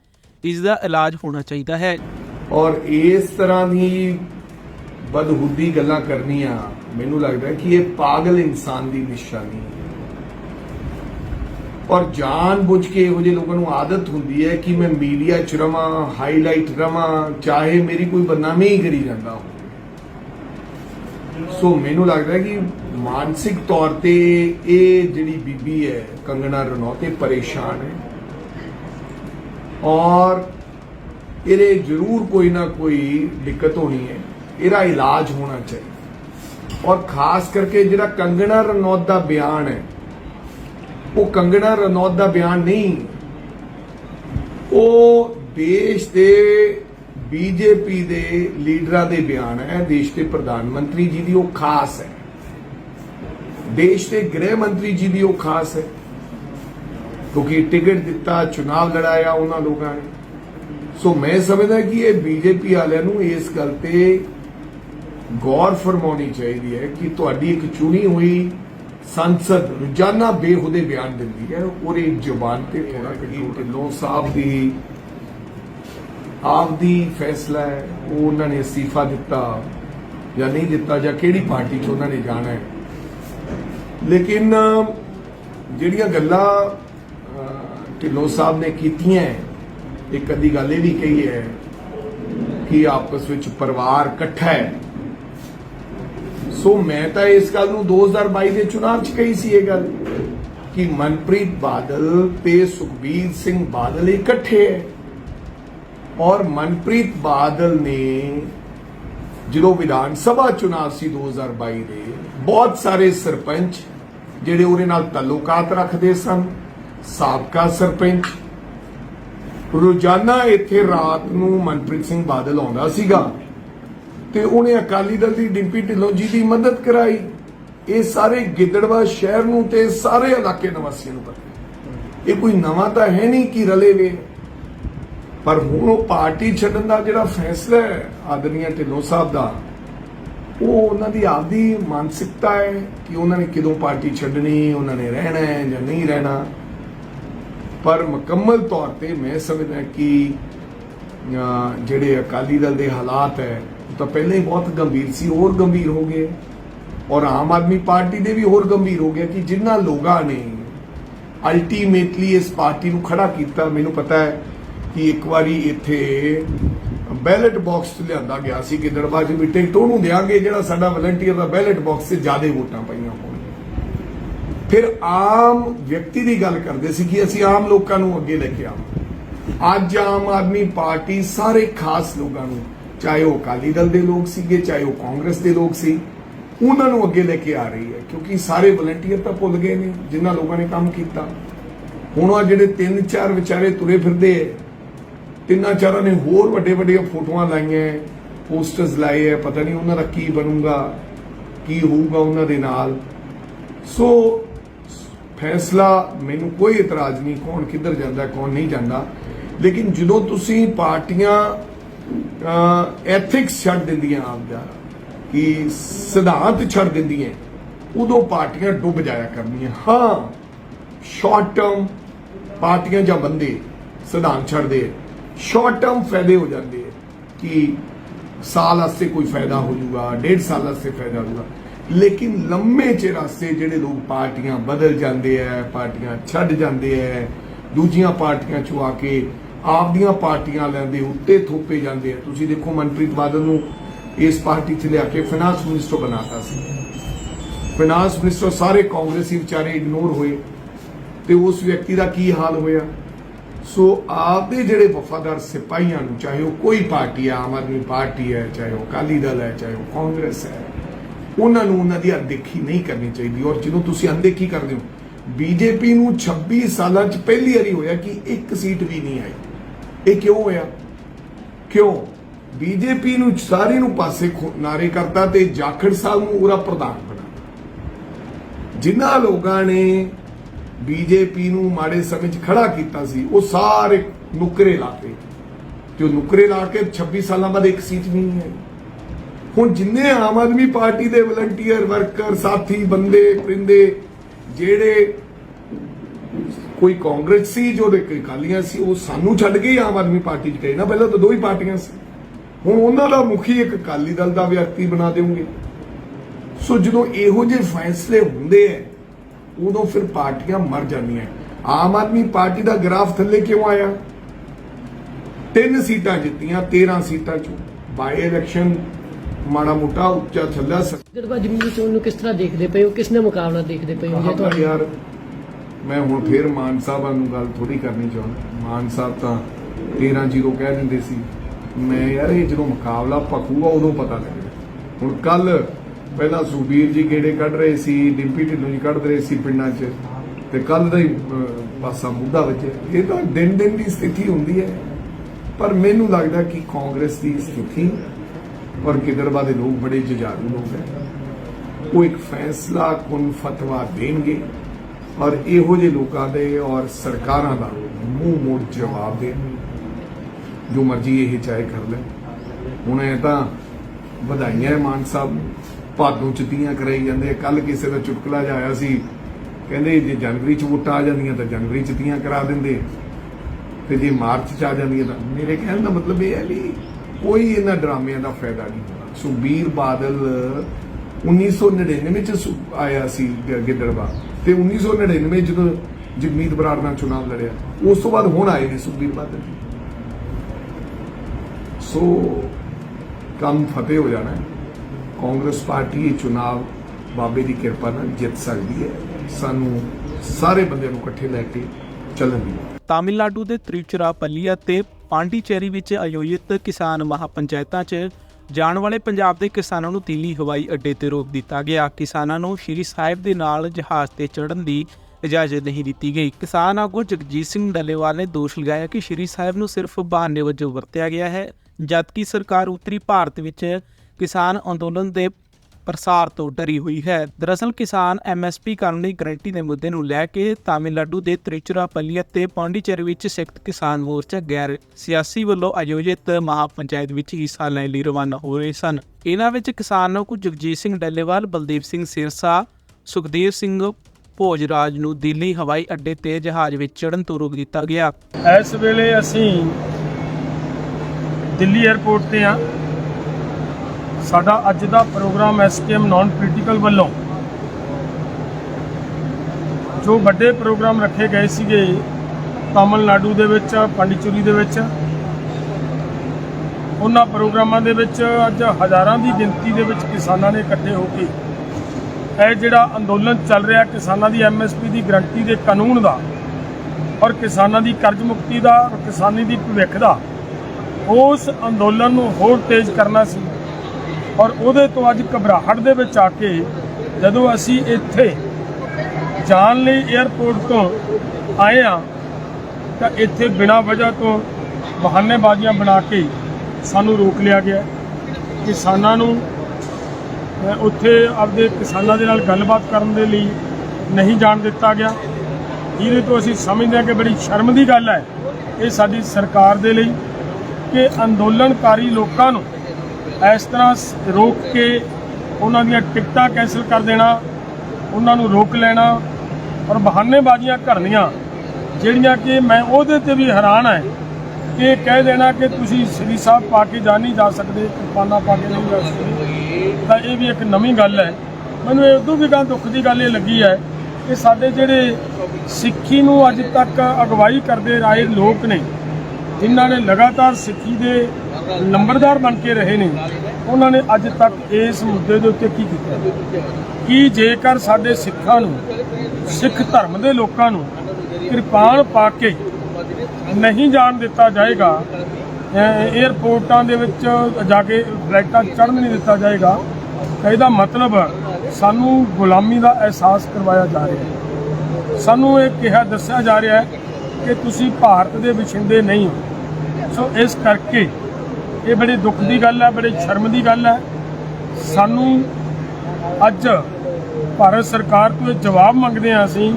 ਇਸ ਦਾ ਇਲਾਜ ਹੋਣਾ ਚਾਹੀਦਾ ਹੈ। ਔਰ ਇਸ ਤਰ੍ਹਾਂ ਦੀ ਬਦਹੁਦੀ ਗੱਲਾਂ ਕਰਨੀਆਂ ਮੈਨੂੰ ਲੱਗਦਾ ਕਿ ਇਹ ਪਾਗਲ ਇਨਸਾਨ ਦੀ ਨਿਸ਼ਾਨੀ ਹੈ। ਔਰ ਜਾਣ ਬੁੱਝ ਕੇ ਇਹੋ ਜਿਹੇ ਲੋਕਾਂ ਨੂੰ ਆਦਤ ਹੁੰਦੀ ਹੈ ਕਿ ਮੈਂ ਮੀਡੀਆ ਚ ਰਵਾਂ ਹਾਈਲਾਈਟ ਰਵਾਂ, ਚਾਹੇ ਮੇਰੀ ਕੋਈ ਬਦਨਾਮੀ ਹੀ ਕਰੀ ਜਾਂਦਾ ਹੋ ਸੋ ਮੈਨੂੰ ਲੱਗਦਾ ਹੈ ਕਿ ਮਾਨਸਿਕ ਤੌਰ ਤੇ ਇਹ ਜਿਹੜੀ ਬੀਬੀ ਹੈ, ਕੰਗਣਾ ਰਣੌਤ ਇਹ ਪਰੇਸ਼ਾਨ ਹੈ। ਔਰ ਇਹਦੇ ਜ਼ਰੂਰ ਕੋਈ ਨਾ ਕੋਈ ਦਿੱਕਤ ਹੋਣੀ ਹੈ। ਇਹਦਾ ਇਲਾਜ ਹੋਣਾ ਚਾਹੀਦਾ। ਔਰ ਖਾਸ ਕਰਕੇ ਜਿਹੜਾ ਕੰਗਣਾ ਰਣੌਤ ਦਾ ਬਿਆਨ ਹੈ ਉਹ ਕੰਗਣਾ ਰਣੌਤ ਦਾ ਬਿਆਨ ਨਹੀਂ। ਉਹ ਦੇਸ਼ ਦੇ, ਬੀਜੇਪੀ ਦੇ ਲੀਡਰਾਂ ਦੇ ਬਿਆਨ ਹੈ, ਦੇਸ਼ ਦੇ ਪ੍ਰਧਾਨ ਮੰਤਰੀ ਜੀ ਦੀ ਉਹ ਖਾਸ ਹੈ। ਦੇਸ਼ ਦੇ ਗ੍ਰਹਿ ਮੰਤਰੀ ਜੀ ਦੀ ਉਹ ਖਾਸ ਹੈ। ਕਿਉਂਕਿ ਟਿਕਟ ਦਿੱਤਾ, ਚੁਣਾਵ ਲੜਾਇਆ ਉਹਨਾਂ ਲੋਕਾਂ ਨੇ। ਸੋ ਮੈਂ ਸਮਝਦਾ ਕਿ ਇਹ ਬੀਜੇਪੀ ਵਾਲਿਆਂ ਨੂੰ ਇਸ ਗੱਲ ਤੇ ਗੌਰ ਫਰਮਾਉਣੀ ਚਾਹੀਦੀ ਹੈ ਕਿ ਤੁਹਾਡੀ ਇੱਕ ਚੁਣੀ ਹੋਈ ਸੰਸਦ ਰੋਜ਼ਾਨਾ ਬੇਹੁਦੇ ਬਿਆਨ ਦਿੰਦੀ ਹੈ। ਉਹਦੇ ਜ਼ੁਬਾਨ ਤੇ ਥੋੜਾ ਕੰਟਰੋਲ ਢਿੱਲੋਂ ਸਾਹਿਬ ਦੀ ਆਪਦੀ ਫੈਸਲਾ ਹੈ। ਉਹ ਉਹਨਾਂ ਨੇ ਅਸਤੀਫਾ ਦਿੱਤਾ ਜਾਂ ਨਹੀਂ ਦਿੱਤਾ ਜਾਂ ਕਿਹੜੀ ਪਾਰਟੀ 'ਚ ਉਹਨਾਂ ਨੇ ਜਾਣਾ ਹੈ। ਲੇਕਿਨ ਜਿਹੜੀਆਂ ਗੱਲਾਂ ਢਿੱਲੋਂ ਸਾਹਿਬ ਨੇ ਕੀਤੀਆਂ ਇੱਕ ਅੱਧੀ ਗੱਲ ਇਹ ਵੀ ਕਹੀ ਹੈ ਕਿ ਆਪਸ ਵਿੱਚ ਪਰਿਵਾਰ ਇਕੱਠਾ ਹੈ। ਸੋ ਮੈਂ ਤਾਂ ਇਸ ਗੱਲ ਨੂੰ 2022 ਦੇ ਚੁਣਾਵ 'ਚ ਕਹੀ ਸੀ ਇਹ ਗੱਲ ਕਿ ਮਨਪ੍ਰੀਤ ਬਾਦਲ ਤੇ ਸੁਖਬੀਰ ਸਿੰਘ ਬਾਦਲ ਇਕੱਠੇ ਹੈ। ਔਰ ਮਨਪ੍ਰੀਤ ਬਾਦਲ ਨੇ ਜਦੋਂ ਵਿਧਾਨ ਸਭਾ ਚੁਣਾਵ ਸੀ 2022 ਦੇ, ਬਹੁਤ ਸਾਰੇ ਸਰਪੰਚ ਜਿਹੜੇ ਉਹਦੇ ਨਾਲ ਤਾਲੁਕਾਤ ਰੱਖਦੇ ਸਨ, ਸਾਬਕਾ ਸਰਪੰਚ। ਰੋਜ਼ਾਨਾ ਇੱਥੇ ਰਾਤ ਨੂੰ ਮਨਪ੍ਰੀਤ ਸਿੰਘ ਬਾਦਲ ਆਉਂਦਾ ਸੀਗਾ। ਤੇ ਉਹਨੇ ਅਕਾਲੀ ਦਲ ਦੀ ਡਿੰਪੀ ਢਿੱਲੋਂ ਜੀ ਦੀ ਮਦਦ ਕਰਾਈ। ਇਹ ਸਾਰੇ ਗਿੱਦੜਵਾ ਸ਼ਹਿਰ ਨੂੰ ਤੇ ਸਾਰੇ ਇਲਾਕੇ ਨਿਵਾਸੀਆਂ ਨੂੰ ਪਤਾ ਇਹ ਕੋਈ ਨਵਾਂ ਤਾਂ ਹੈ ਨਹੀਂ ਕਿ ਰਲੇ ਵੇ। ਪਰ ਹੁਣ ਉਹ ਪਾਰਟੀ ਛੱਡਣ ਦਾ ਜਿਹੜਾ ਫੈਸਲਾ ਹੈ, ਆਦਰਨੀਆ ਢਿੱਲੋਂ ਸਾਹਿਬ ਦਾ, ਉਹ ਉਹਨਾਂ ਦੀ ਆਪਦੀ ਮਾਨਸਿਕਤਾ ਹੈ ਕਿ ਉਹਨਾਂ ਨੇ ਕਿਦੋਂ ਪਾਰਟੀ ਛੱਡਣੀ, ਉਹਨਾਂ ਨੇ ਰਹਿਣਾ ਹੈ ਜਾਂ ਨਹੀਂ ਰਹਿਣਾ। ਪਰ ਮੁਕੰਮਲ ਤੌਰ ਤੇ ਮੈਂ ਸਮਝਦਾ ਕਿ ਜਿਹੜੇ ਅਕਾਲੀ ਦਲ ਦੇ ਹਾਲਾਤ ਹੈ ਤਾਂ ਪਹਿਲਾਂ ਹੀ ਬਹੁਤ ਗੰਭੀਰ ਸੀ, ਹੋਰ ਗੰਭੀਰ ਹੋ ਗਏ। ਔਰ ਆਮ ਆਦਮੀ ਪਾਰਟੀ ਦੇ ਵੀ ਹੋਰ ਗੰਭੀਰ ਹੋ ਗਿਆ ਕਿ ਜਿਨ੍ਹਾਂ ਲੋਕਾਂ ਨੇ ਅਲਟੀਮੇਟਲੀ ਇਸ ਪਾਰਟੀ ਨੂੰ ਖੜਾ ਕੀਤਾ। ਮੈਨੂੰ ਪਤਾ ਹੈ ਕਿ ਇੱਕ ਵਾਰੀ ਇੱਥੇ ਬੈਲਟ ਬਾਕਸ ਲਿਆਂਦਾ ਗਿਆ ਸੀ ਕਿ ਦਰਬਾਰ ਵੀ ਟਿਕਟ ਉਹਨੂੰ ਦੇਾਂਗੇ ਜਿਹੜਾ ਸਾਡਾ ਵਲੰਟੀਅਰ ਦਾ ਬੈਲਟ ਬਾਕਸ 'ਚ ਜ਼ਿਆਦਾ ਵੋਟਾਂ ਪਈਆਂ ਹੋਣ। ਫਿਰ ਆਮ ਵਿਅਕਤੀ ਦੀ ਗੱਲ ਕਰਦੇ ਸੀ ਕਿ ਅਸੀਂ ਆਮ ਲੋਕਾਂ ਨੂੰ ਅੱਗੇ ਲੈ ਕੇ ਆਵਾਂ। ਅੱਜ ਆਮ ਆਦਮੀ ਪਾਰਟੀ ਸਾਰੇ ਖਾਸ ਲੋਕਾਂ ਨੂੰ ਚਾਹੇ ਉਹ ਅਕਾਲੀ ਦਲ ਦੇ ਲੋਕ ਸੀਗੇ, ਚਾਹੇ ਉਹ ਕਾਂਗਰਸ ਦੇ ਲੋਕ ਸੀ, ਉਹਨਾਂ ਨੂੰ ਅੱਗੇ ਲੈ ਕੇ ਆ ਰਹੀ ਹੈ, ਕਿਉਂਕਿ ਸਾਰੇ ਵਲੰਟੀਅਰ ਤਾਂ ਭੁੱਲ ਗਏ ਨੇ, ਜਿਨ੍ਹਾਂ ਲੋਕਾਂ ਨੇ ਕੰਮ ਕੀਤਾ। ਹੁਣ ਆ ਜਿਹੜੇ ਤਿੰਨ ਚਾਰ ਵਿਚਾਰੇ ਤੁਰੇ ਫਿਰਦੇ ਐ ਤਿੰਨਾਂ ਚਾਰਾਂ ਨੇ ਹੋਰ ਵੱਡੇ ਵੱਡੀਆਂ ਫੋਟੋਆਂ ਲਾਈਆਂ ਪੋਸਟਰਸ ਲਾਏ ਐ ਪਤਾ ਨਹੀਂ ਉਹਨਾਂ ਦਾ ਕੀ ਬਣੂਗਾ, ਕੀ ਹੋਊਗਾ ਉਹਨਾਂ ਦੇ ਨਾਲ। ਸੋ ਫੈਸਲਾ, ਮੈਨੂੰ ਕੋਈ ਇਤਰਾਜ਼ ਨਹੀਂ, ਕੌਣ ਕਿੱਧਰ ਜਾਂਦਾ, ਕੌਣ ਨਹੀਂ ਜਾਂਦਾ। ਲੇਕਿਨ ਜਦੋਂ ਤੁਸੀਂ ਪਾਰਟੀਆਂ ਐਥਿਕਸ ਛੱਡ ਦਿੰਦੀਆਂ ਆਪਦਾ ਕਿ ਸਿਧਾਂਤ ਛੱਡ ਦਿੰਦੀਆਂ, ਉਦੋਂ ਪਾਰਟੀਆਂ ਡੁੱਬ ਜਾਇਆ ਕਰਨੀਆਂ। ਹਾਂ ਸ਼ਾਰਟ ਟਰਮ ਪਾਰਟੀਆਂ ਜਾਂ ਬੰਦੇ ਸਿਧਾਂਤ ਛੱਡਦੇ ਸ਼ਾਰਟ ਟਰਮ ਫਾਇਦੇ ਹੋ ਜਾਂਦੇ ਆ ਕਿ ਸਾਲ ਵਾਸਤੇ ਕੋਈ ਫਾਇਦਾ ਹੋ ਜਾਊਗਾ, ਡੇਢ ਸਾਲ ਵਾਸਤੇ ਫਾਇਦਾ ਹੋਊਗਾ ਲੇਕਿਨ ਲੰਮੇ ਚਿਰ ਵਾਸਤੇ ਜਿਹੜੇ ਲੋਕ ਪਾਰਟੀਆਂ ਬਦਲ ਜਾਂਦੇ ਆ, ਪਾਰਟੀਆਂ ਛੱਡ ਜਾਂਦੇ ਆ, ਦੂਜੀਆਂ ਪਾਰਟੀਆਂ ਚੋਂ ਆ ਕੇ ਆਪਦੀਆਂ ਪਾਰਟੀਆਂ ਲੈਂਦੇ ਉੱਤੇ ਥੋਪੇ ਜਾਂਦੇ ਆ। ਤੁਸੀਂ ਦੇਖੋ ਮਨਪ੍ਰੀਤ ਬਾਦਲ ਨੂੰ ਇਸ ਪਾਰਟੀ 'ਚ ਲਿਆ ਕੇ ਫਾਈਨਾਂਸ ਮਿਨਿਸਟਰ ਬਣਾਤਾ ਸੀ। ਫਾਈਨਾਂਸ ਮਿਨਿਸਟਰ ਸਾਰੇ ਕਾਂਗਰਸੀ ਵਿਚਾਰੇ ਇਗਨੋਰ ਹੋਏ ਤੇ ਉਸ ਵਿਅਕਤੀ ਦਾ ਕੀ ਹਾਲ ਹੋਇਆ? ਸੋ ਆਪਦੇ ਜਿਹੜੇ ਵਫਾਦਾਰ ਸਿਪਾਹੀਆਂ ਨੂੰ, ਚਾਹੇ ਉਹ ਕੋਈ ਪਾਰਟੀ ਹੈ ਆਮ ਆਦਮੀ ਪਾਰਟੀ ਹੈ, ਚਾਹੇ ਉਹ ਅਕਾਲੀ ਦਲ ਹੈ, ਚਾਹੇ ਉਹ ਕਾਂਗਰਸ ਹੈ, ਉਹਨਾਂ ਨੂੰ ਉਹਨਾਂ ਦੀ ਅਣਦੇਖੀ ਨਹੀਂ ਕਰਨੀ ਚਾਹੀਦੀ। ਔਰ ਜਦੋਂ ਤੁਸੀਂ ਅਣਦੇਖੀ ਕਰਦੇ ਹੋ, ਬੀਜੇਪੀ ਨੂੰ 26 ਸਾਲਾਂ 'ਚ ਪਹਿਲੀ ਵਾਰੀ ਹੋਇਆ ਕਿ ਇੱਕ ਸੀਟ ਵੀ ਨਹੀਂ ਆਈ। ਇਹ ਕਿਉਂ ਹੋਇਆ? ਕਿਉਂ? ਬੀਜੇਪੀ ਨੂੰ ਸਾਰੇ ਨੂੰ ਪਾਸੇ ਖੋ- ਨਾਰੇ ਕਰਤਾ ਤੇ ਜਾਖੜ ਸਾਹਿਬ ਨੂੰ ਉਹਦਾ ਪ੍ਰਧਾਨ ਬਣਾ ਜਿਨ੍ਹਾਂ ਲੋਕਾਂ ਨੇ ਬੀਜੇਪੀ ਨੂੰ ਮਾੜੇ ਸਮੇਂ 'ਚ ਖੜਾ ਕੀਤਾ ਸੀ, ਉਹ ਸਾਰੇ ਨੁਕਰੇ ਲਾਤੇ ਤੇ ਉਹ ਨੁਕਰੇ ਲਾ ਕੇ 26 ਸਾਲਾਂ ਬਾਅਦ ਇੱਕ ਸੀਟ ਵੀ ਨਹੀਂ ਆਈ। ਹੁਣ ਜਿੰਨੇ ਆਮ ਆਦਮੀ ਪਾਰਟੀ ਦੇ ਵਲੰਟੀਅਰ, ਵਰਕਰ, ਸਾਥੀ, ਬੰਦੇ, ਪਰਿੰਦੇ, ਜਿਹੜੇ ਕੋਈ ਕਾਂਗਰਸ ਸੀ ਜੋ ਦੇ ਕੋਈ ਅਕਾਲੀਆਂ ਸੀ ਉਹ ਸਾਨੂੰ ਛੱਡ ਕੇ ਆਮ ਆਦਮੀ ਪਾਰਟੀ 'ਚ ਗਏ ਨਾ ਪਹਿਲਾਂ ਤਾਂ ਦੋ ਹੀ ਪਾਰਟੀਆਂ ਸੀ। ਹੁਣ ਉਹਨਾਂ ਦਾ ਮੁਖੀ ਇੱਕ ਅਕਾਲੀ ਦਲ ਦਾ ਵਿਅਕਤੀ ਬਣਾ ਦੇਵੋਗੇ। ਸੋ ਜਦੋਂ ਇਹੋ ਜਿਹੇ ਫੈਸਲੇ ਹੁੰਦੇ ਐ ਉਦੋਂ ਫਿਰ ਪਾਰਟੀਆਂ ਮਰ ਜਾਂਦੀਆਂ ਆਮ ਆਦਮੀ ਪਾਰਟੀ ਦਾ ਗ੍ਰਾਫ ਥੱਲੇ ਕਿਉਂ ਆਇਆ? ਤਿੰਨ ਸੀਟਾਂ ਜਿੱਤੀਆਂ 13 ਸੀਟਾਂ ਚੋਂ। ਬਾਈ ਇਲੈਕਸ਼ਨ ਮਾੜਾ ਮੋਟਾ ਉੱਚਾ ਥੱਲਾ ਗੜਵਾ ਜ਼ਮੀਨੀ ਚੋਣ ਨੂੰ ਕਿਸ ਤਰ੍ਹਾਂ ਦੇਖਦੇ ਪਏ ਹੋ? ਕਿਸ ਨੇ ਮੁਕਾਬਲਾ ਦੇਖਦੇ ਪਏ ਹੋ? ਜੇ ਤੁਹਾਨੂੰ ਯਾਰ ਮੈਂ ਹੁਣ ਫੇਰ ਮਾਨ ਸਾਹਿਬਾਂ ਨੂੰ ਗੱਲ ਥੋੜੀ ਕਰਨੀ ਚਾਹੁੰਦਾ। ਮਾਨ ਸਾਹਿਬ ਤਾਂ 13-0 ਕਹਿ ਦਿੰਦੇ ਸੀ। ਮੈਂ ਯਾਰ ਇਹ ਜਦੋਂ ਮੁਕਾਬਲਾ ਭਖੂਗਾ ਉਦੋਂ ਪਤਾ ਲੱਗਦਾ। ਹੁਣ ਕੱਲ ਪਹਿਲਾਂ ਸੁਬੀਰ ਜੀ ਗੇੜੇ ਕੱਢ ਰਹੇ ਸੀ, ਡਿੰਪੀ ਢਿੱਲੋਂ ਜੀ ਕੱਢ ਰਹੇ ਸੀ ਪਿੰਡਾਂ 'ਚ। ਤੇ ਕੱਲ ਦਾ ਹੀ ਪਾਸਾ ਮੁੱਦਾ ਵਿੱਚ। ਇਹ ਤਾਂ ਦਿਨ ਦਿਨ ਦੀ ਸਥਿਤੀ ਹੁੰਦੀ ਹੈ। ਪਰ ਮੈਨੂੰ ਲੱਗਦਾ ਕਿ ਕਾਂਗਰਸ ਦੀ ਸਥਿਤੀ ਔਰ ਕਿਦਰਵਾ ਦੇ ਲੋਕ ਬੜੇ ਜਜ਼ਾਰੂ ਲੋਕ ਹੈ। ਉਹ ਇੱਕ ਫੈਸਲਾ ਕੁਨ ਫਤਵਾ ਦੇਣਗੇ। ਔਰ ਇਹੋ ਜਿਹੇ ਲੋਕਾਂ ਦੇ ਔਰ ਸਰਕਾਰਾਂ ਦਾ ਮੂੰਹ ਮੋੜ ਜਵਾਬ ਦੇ ਜੋ ਮਰਜ਼ੀ ਇਹ ਚਾਹੇ ਕਰ ਲੈ। ਹੁਣ ਇਹ ਤਾਂ ਵਧਾਈਆਂ ਮਾਨ ਸਾਹਿਬ ਭਾਦੋਂ ਚ ਤੀਆਂ ਕਰਾਈ ਜਾਂਦੇ ਕੱਲ ਕਿਸੇ ਦਾ ਚੁਟਕਲਾ ਜਿਹਾ ਆਇਆ ਸੀ। ਕਹਿੰਦੇ ਜੇ ਜਨਵਰੀ ਚ ਵੋਟਾਂ ਆ ਜਾਂਦੀਆਂ ਤਾਂ ਜਨਵਰੀ ਚ ਤੀਆਂ ਕਰਾ ਦਿੰਦੇ। ਤੇ ਜੇ ਮਾਰਚ ਚ ਆ ਜਾਂਦੀਆਂ ਤਾਂ ਮੇਰੇ ਕਹਿਣ ਦਾ ਮਤਲਬ ਇਹ ਹੈ ਵੀ ਕੋਈ ਇਹਨਾਂ ਡਰਾਮਿਆਂ ਦਾ ਫਾਇਦਾ ਨਹੀਂ ਹੋਣਾ ਸੁਬੀਰ ਬਾਦਲ 1999 ਚ ਆਇਆ ਸੀ ਗ- ਤੇ 1999 ਜਦੋਂ ਜਗਮੀਤ ਬਰਾੜ ਨਾਲ ਚੁਣਾਵ ਲੜਿਆ, ਉਸ ਤੋਂ ਬਾਅਦ ਹੁਣ ਆਏ ਨੇ ਸੁਬੀਰ ਬਾਦਲ ਜੀ। ਸੋ, ਕੰਮ ਫਤਿਹ ਹੋ ਜਾਣਾ ਕਾਂਗਰਸ ਪਾਰਟੀ ਇਹ ਚੁਣਾਵ ਬਾਬੇ ਦੀ ਕਿਰਪਾ ਨਾਲ ਜਿੱਤ ਸਕਦੀ ਹੈ। ਸਾਨੂੰ ਸਾਰੇ ਬੰਦਿਆਂ ਨੂੰ ਇਕੱਠੇ ਲੈ ਕੇ ਚੱਲਣ ਦੀ ਤਾਮਿਲਨਾਡੂ ਦੇ ਤ੍ਰਿਚੁਰਾਪੱਲੀ ਅਤੇ ਪਾਂਡੀਚੇਰੀ ਵਿੱਚ ਆਯੋਜਿਤ ਕਿਸਾਨ ਮਹਾਪੰਚਾਇਤਾਂ 'ਚ ਜਾਣ ਵਾਲੇ ਪੰਜਾਬ ਦੇ ਕਿਸਾਨਾਂ ਨੂੰ ਦਿੱਲੀ ਹਵਾਈ ਅੱਡੇ ਤੇ ਰੋਕ ਦਿੱਤਾ ਗਿਆ। ਕਿਸਾਨਾਂ ਨੂੰ ਸ਼੍ਰੀ ਸਾਹਿਬ ਦੇ ਨਾਲ ਜਹਾਜ਼ ਤੇ ਚੜ੍ਹਨ ਦੀ ਇਜਾਜ਼ਤ ਨਹੀਂ ਦਿੱਤੀ ਗਈ। ਕਿਸਾਨ ਆਗੂ ਜਗਜੀਤ ਸਿੰਘ ਡੱਲੇਵਾਲ ਨੇ ਦੋਸ਼ ਲਗਾਇਆ ਕਿ ਸ਼੍ਰੀ ਸਾਹਿਬ ਨੂੰ ਸਿਰਫ ਬਹਾਨੇ ਵਜੋਂ ਵਰਤਿਆ ਗਿਆ ਹੈ, ਜਦਕਿ ਸਰਕਾਰ ਉੱਤਰੀ ਭਾਰਤ ਵਿੱਚ ਕਿਸਾਨ ਅੰਦੋਲਨ ਦੇ ਪ੍ਰਸਾਰ ਤੋਂ ਡਰੀ ਹੋਈ ਹੈ। ਦਰਅਸਲ ਕਿਸਾਨ ਐਮਐਸਪੀ ਕਾਨੂੰਨੀ ਗਰੰਟੀ ਦੇ ਮੁੱਦੇ ਨੂੰ ਲੈ ਕੇ ਤਾਮਿਲਨਾਡੂ ਦੇ ਤ੍ਰਿਚੁਰਾਪੱਲੀ ਅਤੇ ਪੌਂਡੀਚੇਰੀ ਵਿੱਚ ਸੰਯੁਕਤ ਕਿਸਾਨ ਮੋਰਚਾ ਗੈਰ ਸਿਆਸੀ ਵੱਲੋਂ ਆਯੋਜਿਤ ਮਹਾਪੰਚਾਇਤ ਵਿੱਚ ਹਿੱਸਾ ਲੈਣ ਲਈ ਰਵਾਨਾ ਹੋ ਰਹੇ ਸਨ। ਇਹਨਾਂ ਵਿੱਚ ਕਿਸਾਨਾਂ ਨੂੰ ਜਗਜੀਤ ਸਿੰਘ ਡੱਲੇਵਾਲ ਬਲਦੀਪ ਸਿੰਘ ਸਿਰਸਾ, ਸੁਖਦੇਵ ਸਿੰਘ ਭੋਜਰਾਜ ਨੂੰ ਦਿੱਲੀ ਹਵਾਈ ਅੱਡੇ ਤੇ ਜਹਾਜ਼ ਵਿੱਚ ਚੜ੍ਹਨ ਤੋਂ ਰੋਕ ਦਿੱਤਾ ਗਿਆ। ਇਸ ਵੇਲੇ ਅਸੀਂ ਦਿੱਲੀ 에ਅਰਪੋਰਟ ਤੇ ਆ ਸਾਡਾ ਅੱਜ ਦਾ ਪ੍ਰੋਗਰਾਮ ਐਸਕੇਐਮ ਨਾਨ ਪੋਲੀਟੀਕਲ ਵੱਲੋਂ ਜੋ ਵੱਡੇ ਪ੍ਰੋਗਰਾਮ ਰੱਖੇ ਗਏ ਸੀਗੇ ਤਾਮਿਲਨਾਡੂ ਦੇ ਵਿੱਚ, ਪੰਡਿਚੇਰੀ ਦੇ ਵਿੱਚ, ਉਹਨਾਂ ਪ੍ਰੋਗਰਾਮਾਂ ਦੇ ਵਿੱਚ ਅੱਜ ਹਜ਼ਾਰਾਂ ਦੀ ਗਿਣਤੀ ਦੇ ਵਿੱਚ ਕਿਸਾਨਾਂ ਨੇ ਇਕੱਠੇ ਹੋ ਕੇ ਇਹ ਜਿਹੜਾ ਅੰਦੋਲਨ ਚੱਲ ਰਿਹਾ ਕਿਸਾਨਾਂ ਦੀ ਐਮਐਸਪੀ ਦੀ ਗਰੰਟੀ ਦੇ ਕਾਨੂੰਨ ਦਾ ਔਰ ਕਿਸਾਨਾਂ ਦੀ ਕਰਜ਼ ਮੁਕਤੀ ਦਾ ਔਰ ਕਿਸਾਨੀ ਦੀ ਭਵਿੱਖ ਦਾ, ਉਸ ਅੰਦੋਲਨ ਨੂੰ ਹੋਰ ਤੇਜ਼ ਕਰਨਾ ਸੀ। ਔਰ ਉਹਦੇ ਤੋਂ ਅੱਜ ਘਬਰਾਹਟ ਦੇ ਵਿੱਚ ਆ ਕੇ ਜਦੋਂ ਅਸੀਂ ਇੱਥੇ ਜਾਣ ਲਈ 에ਅਰਪੋਰਟ ਤੋਂ ਆਏ ਆ ਤਾਂ ਇੱਥੇ ਬਿਨਾਂ ਵਜ੍ਹਾ ਤੋਂ ਬਹਾਨੇਬਾਜ਼ੀਆਂ ਬਣਾ ਕੇ ਸਾਨੂੰ ਰੋਕ ਲਿਆ ਗਿਆ। ਕਿਸਾਨਾਂ ਨੂੰ ਉੱਥੇ ਆਪਦੇ ਕਿਸਾਨਾਂ ਦੇ ਨਾਲ ਗੱਲਬਾਤ ਕਰਨ ਦੇ ਲਈ ਨਹੀਂ ਜਾਣ ਦਿੱਤਾ ਗਿਆ। ਜਿਹਦੇ ਤੋਂ ਅਸੀਂ ਸਮਝਦੇ ਹਾਂ ਕਿ ਬੜੀ ਸ਼ਰਮ ਦੀ ਗੱਲ ਹੈ। ਇਹ ਸਾਡੀ ਸਰਕਾਰ ਦੇ ਲਈ ਕਿ ਅੰਦੋਲਨਕਾਰੀ ਲੋਕਾਂ ਨੂੰ ਇਸ ਤਰ੍ਹਾਂ ਸ- ਰੋਕ ਕੇ ਉਹਨਾਂ ਦੀਆਂ ਟਿਕਟਾਂ ਕੈਂਸਲ ਕਰ ਦੇਣਾ, ਉਹਨਾਂ ਨੂੰ ਰੋਕ ਲੈਣਾ ਔਰ ਬਹਾਨੇਬਾਜ਼ੀਆਂ ਕਰਨੀਆਂ, ਜਿਹੜੀਆਂ ਕਿ ਮੈਂ ਉਹਦੇ ਤੇ ਵੀ ਹੈਰਾਨ ਹੈ ਕਿ ਕਹਿ ਦੇਣਾ ਕਿ ਤੁਸੀਂ ਸ੍ਰੀ ਸਾਹਿਬ ਪਾ ਕੇ ਜਾ ਨਹੀਂ ਜਾ ਸਕਦੇ, ਕਿਰਪਾਨਾਂ ਪਾ ਕੇ ਨਹੀਂ ਜਾ ਸਕਦੇ। ਤਾਂ ਇਹ ਵੀ ਇੱਕ ਨਵੀਂ ਗੱਲ ਹੈ। ਮੈਨੂੰ ਇਹ ਉਦੋਂ ਵੀ ਗੱਲ ਦੁੱਖ ਦੀ ਗੱਲ ਇਹ ਲੱਗੀ ਹੈ ਕਿ ਸਾਡੇ ਜਿਹੜੇ ਸਿੱਖੀ ਨੂੰ ਅੱਜ ਤੱਕ ਅਗਵਾਈ ਕਰਦੇ ਰਾਏ ਲੋਕ ਨੇ, ਜਿਨ੍ਹਾਂ ਨੇ ਲਗਾਤਾਰ ਸਿੱਖੀ ਦੇ ਨੰਬਰਦਾਰ ਬਣ ਕੇ ਰਹੇ ਨੇ, ਉਹਨਾਂ ਨੇ ਅੱਜ ਤੱਕ ਇਸ ਮੁੱਦੇ ਦੇ ਉੱਤੇ ਕੀ ਕੀਤਾ? ਕਿ ਜੇਕਰ ਸਾਡੇ ਸਿੱਖਾਂ ਨੂੰ, ਸਿੱਖ ਧਰਮ ਦੇ ਲੋਕਾਂ ਨੂੰ ਕਿਰਪਾਨ ਪਾ ਕੇ ਨਹੀਂ ਜਾਣ ਦਿੱਤਾ ਜਾਏਗਾ, ਅਹ ਦੇ ਵਿੱਚ ਜਾ ਕੇ ਫਲਾਈਟਾਂ ਚੜ੍ਹਨ ਨਹੀਂ ਦਿੱਤਾ ਜਾਏਗਾ, ਤਾਂ ਇਹਦਾ ਮਤਲਬ ਸਾਨੂੰ ਗੁਲਾਮੀ ਦਾ ਅਹਿਸਾਸ ਕਰਵਾਇਆ ਜਾ ਰਿਹਾ ਹੈ। ਸਾਨੂੰ ਇਹ ਕਿਹਾ, ਦੱਸਿਆ ਜਾ ਰਿਹਾ ਹੈ ਕਿ ਤੁਸੀਂ ਭਾਰਤ ਦੇ ਵਿਛਿੰਦੇ ਨਹੀਂ ਹੋ। ਸੋ ਇਸ ਕਰਕੇ ਇਹ ਬੜੇ ਦੁੱਖ ਦੀ ਗੱਲ ਹੈ, ਬੜੇ ਸ਼ਰਮ ਦੀ ਗੱਲ ਹੈ। ਸਾਨੂੰ ਅੱਜ ਭਾਰਤ ਸਰਕਾਰ ਤੋਂ ਇਹ ਜਵਾਬ ਮੰਗਦੇ ਹਾਂ ਅਸੀਂ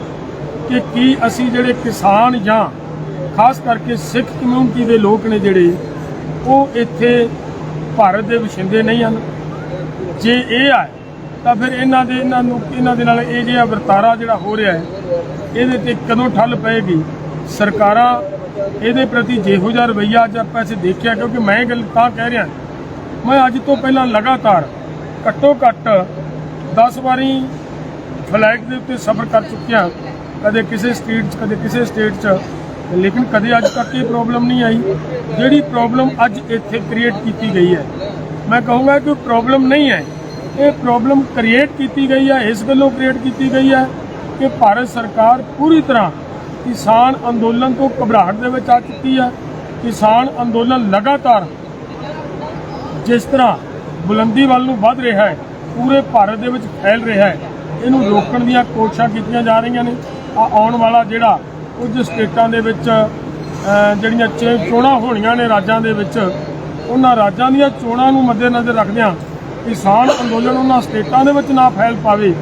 ਕਿ ਕੀ ਅਸੀਂ ਜਿਹੜੇ ਕਿਸਾਨ ਜਾਂ ਖਾਸ ਕਰਕੇ ਸਿੱਖ ਕਮਿਊਨਿਟੀ ਦੇ ਲੋਕ ਨੇ ਜਿਹੜੇ, ਉਹ ਇੱਥੇ ਭਾਰਤ ਦੇ ਵਸਿੰਦੇ ਨਹੀਂ ਹਨ। ਜੇ ਇਹ ਹੈ ਤਾਂ ਫਿਰ ਇਹਨਾਂ ਦੇ, ਇਹਨਾਂ ਨੂੰ, ਇਹਨਾਂ ਦੇ ਨਾਲ ਇਹ ਜਿਹੜਾ ਵਰਤਾਰਾ ਜਿਹੜਾ ਹੋ ਰਿਹਾ ਹੈ, ਇਹਦੇ ਤੇ ਕਦੋਂ ਠੱਲ ਪਏਗੀ? ਸਰਕਾਰਾਂ ਇਹਦੇ ਪ੍ਰਤੀ ਜਿਹੋ ਜਿਹਾ ਰਵੱਈਆ ਅੱਜ ਆਪਾਂ ਅਸੀਂ ਦੇਖਿਆ, ਕਿਉਂਕਿ ਮੈਂ ਇਹ ਗੱਲ ਤਾਂ ਕਹਿ ਰਿਹਾ, ਮੈਂ ਅੱਜ ਤੋਂ ਪਹਿਲਾਂ ਲਗਾਤਾਰ ਘੱਟੋ ਘੱਟ 10 ਵਾਰੀ ਫਲਾਈਟ ਦੇ ਉੱਤੇ ਸਫ਼ਰ ਕਰ ਚੁੱਕਿਆ, ਕਦੇ ਕਿਸੇ ਸਟੇਟ 'ਚ, ਕਦੇ ਕਿਸੇ ਸਟੇਟ 'ਚ, ਲੇਕਿਨ ਕਦੇ ਅੱਜ ਤੱਕ ਇਹ ਪ੍ਰੋਬਲਮ ਨਹੀਂ ਆਈ। ਜਿਹੜੀ ਪ੍ਰੋਬਲਮ ਅੱਜ ਇੱਥੇ ਕ੍ਰੀਏਟ ਕੀਤੀ ਗਈ ਹੈ, ਮੈਂ ਕਹੂੰਗਾ ਕਿ ਪ੍ਰੋਬਲਮ ਨਹੀਂ ਹੈ। ਇਹ ਪ੍ਰੋਬਲਮ ਕ੍ਰੀਏਟ ਕੀਤੀ ਗਈ ਹੈ, ਇਸ ਗੱਲੋਂ ਕ੍ਰੀਏਟ ਕੀਤੀ ਗਈ ਹੈ ਕਿ ਭਾਰਤ ਸਰਕਾਰ ਪੂਰੀ ਤਰ੍ਹਾਂ ਕਿਸਾਨ ਅੰਦੋਲਨ ਤੋਂ ਘਬਰਾਹਟ ਦੇ ਵਿੱਚ ਆ ਚੁੱਕੀ ਹੈ। ਕਿਸਾਨ ਅੰਦੋਲਨ ਲਗਾਤਾਰ ਜਿਸ ਤਰ੍ਹਾਂ ਬੁਲੰਦੀ ਵੱਲ ਨੂੰ ਵੱਧ ਰਿਹਾ ਹੈ, ਪੂਰੇ ਭਾਰਤ ਦੇ ਵਿੱਚ ਫੈਲ ਰਿਹਾ ਹੈ, ਇਹਨੂੰ ਰੋਕਣ ਦੀਆਂ ਕੋਸ਼ਿਸ਼ਾਂ ਕੀਤੀਆਂ ਜਾ ਰਹੀਆਂ ਨੇ। ਆ ਆਉਣ ਵਾਲਾ ਜਿਹੜਾ ਕੁਝ ਸਟੇਟਾਂ ਦੇ ਵਿੱਚ ਜਿਹੜੀਆਂ ਚੇ- ਚੋਣਾਂ ਹੋਣੀਆਂ ਨੇ ਰਾਜਾਂ ਦੇ ਵਿੱਚ, ਉਹਨਾਂ ਰਾਜਾਂ ਦੀਆਂ ਚੋਣਾਂ ਨੂੰ ਮੱਦੇਨਜ਼ਰ ਰੱਖਦਿਆਂ ਕਿਸਾਨ ਅੰਦੋਲਨ ਉਹਨਾਂ ਸਟੇਟਾਂ ਦੇ ਵਿੱਚ ਨਾ ਫੈਲ ਪਾਵੇ,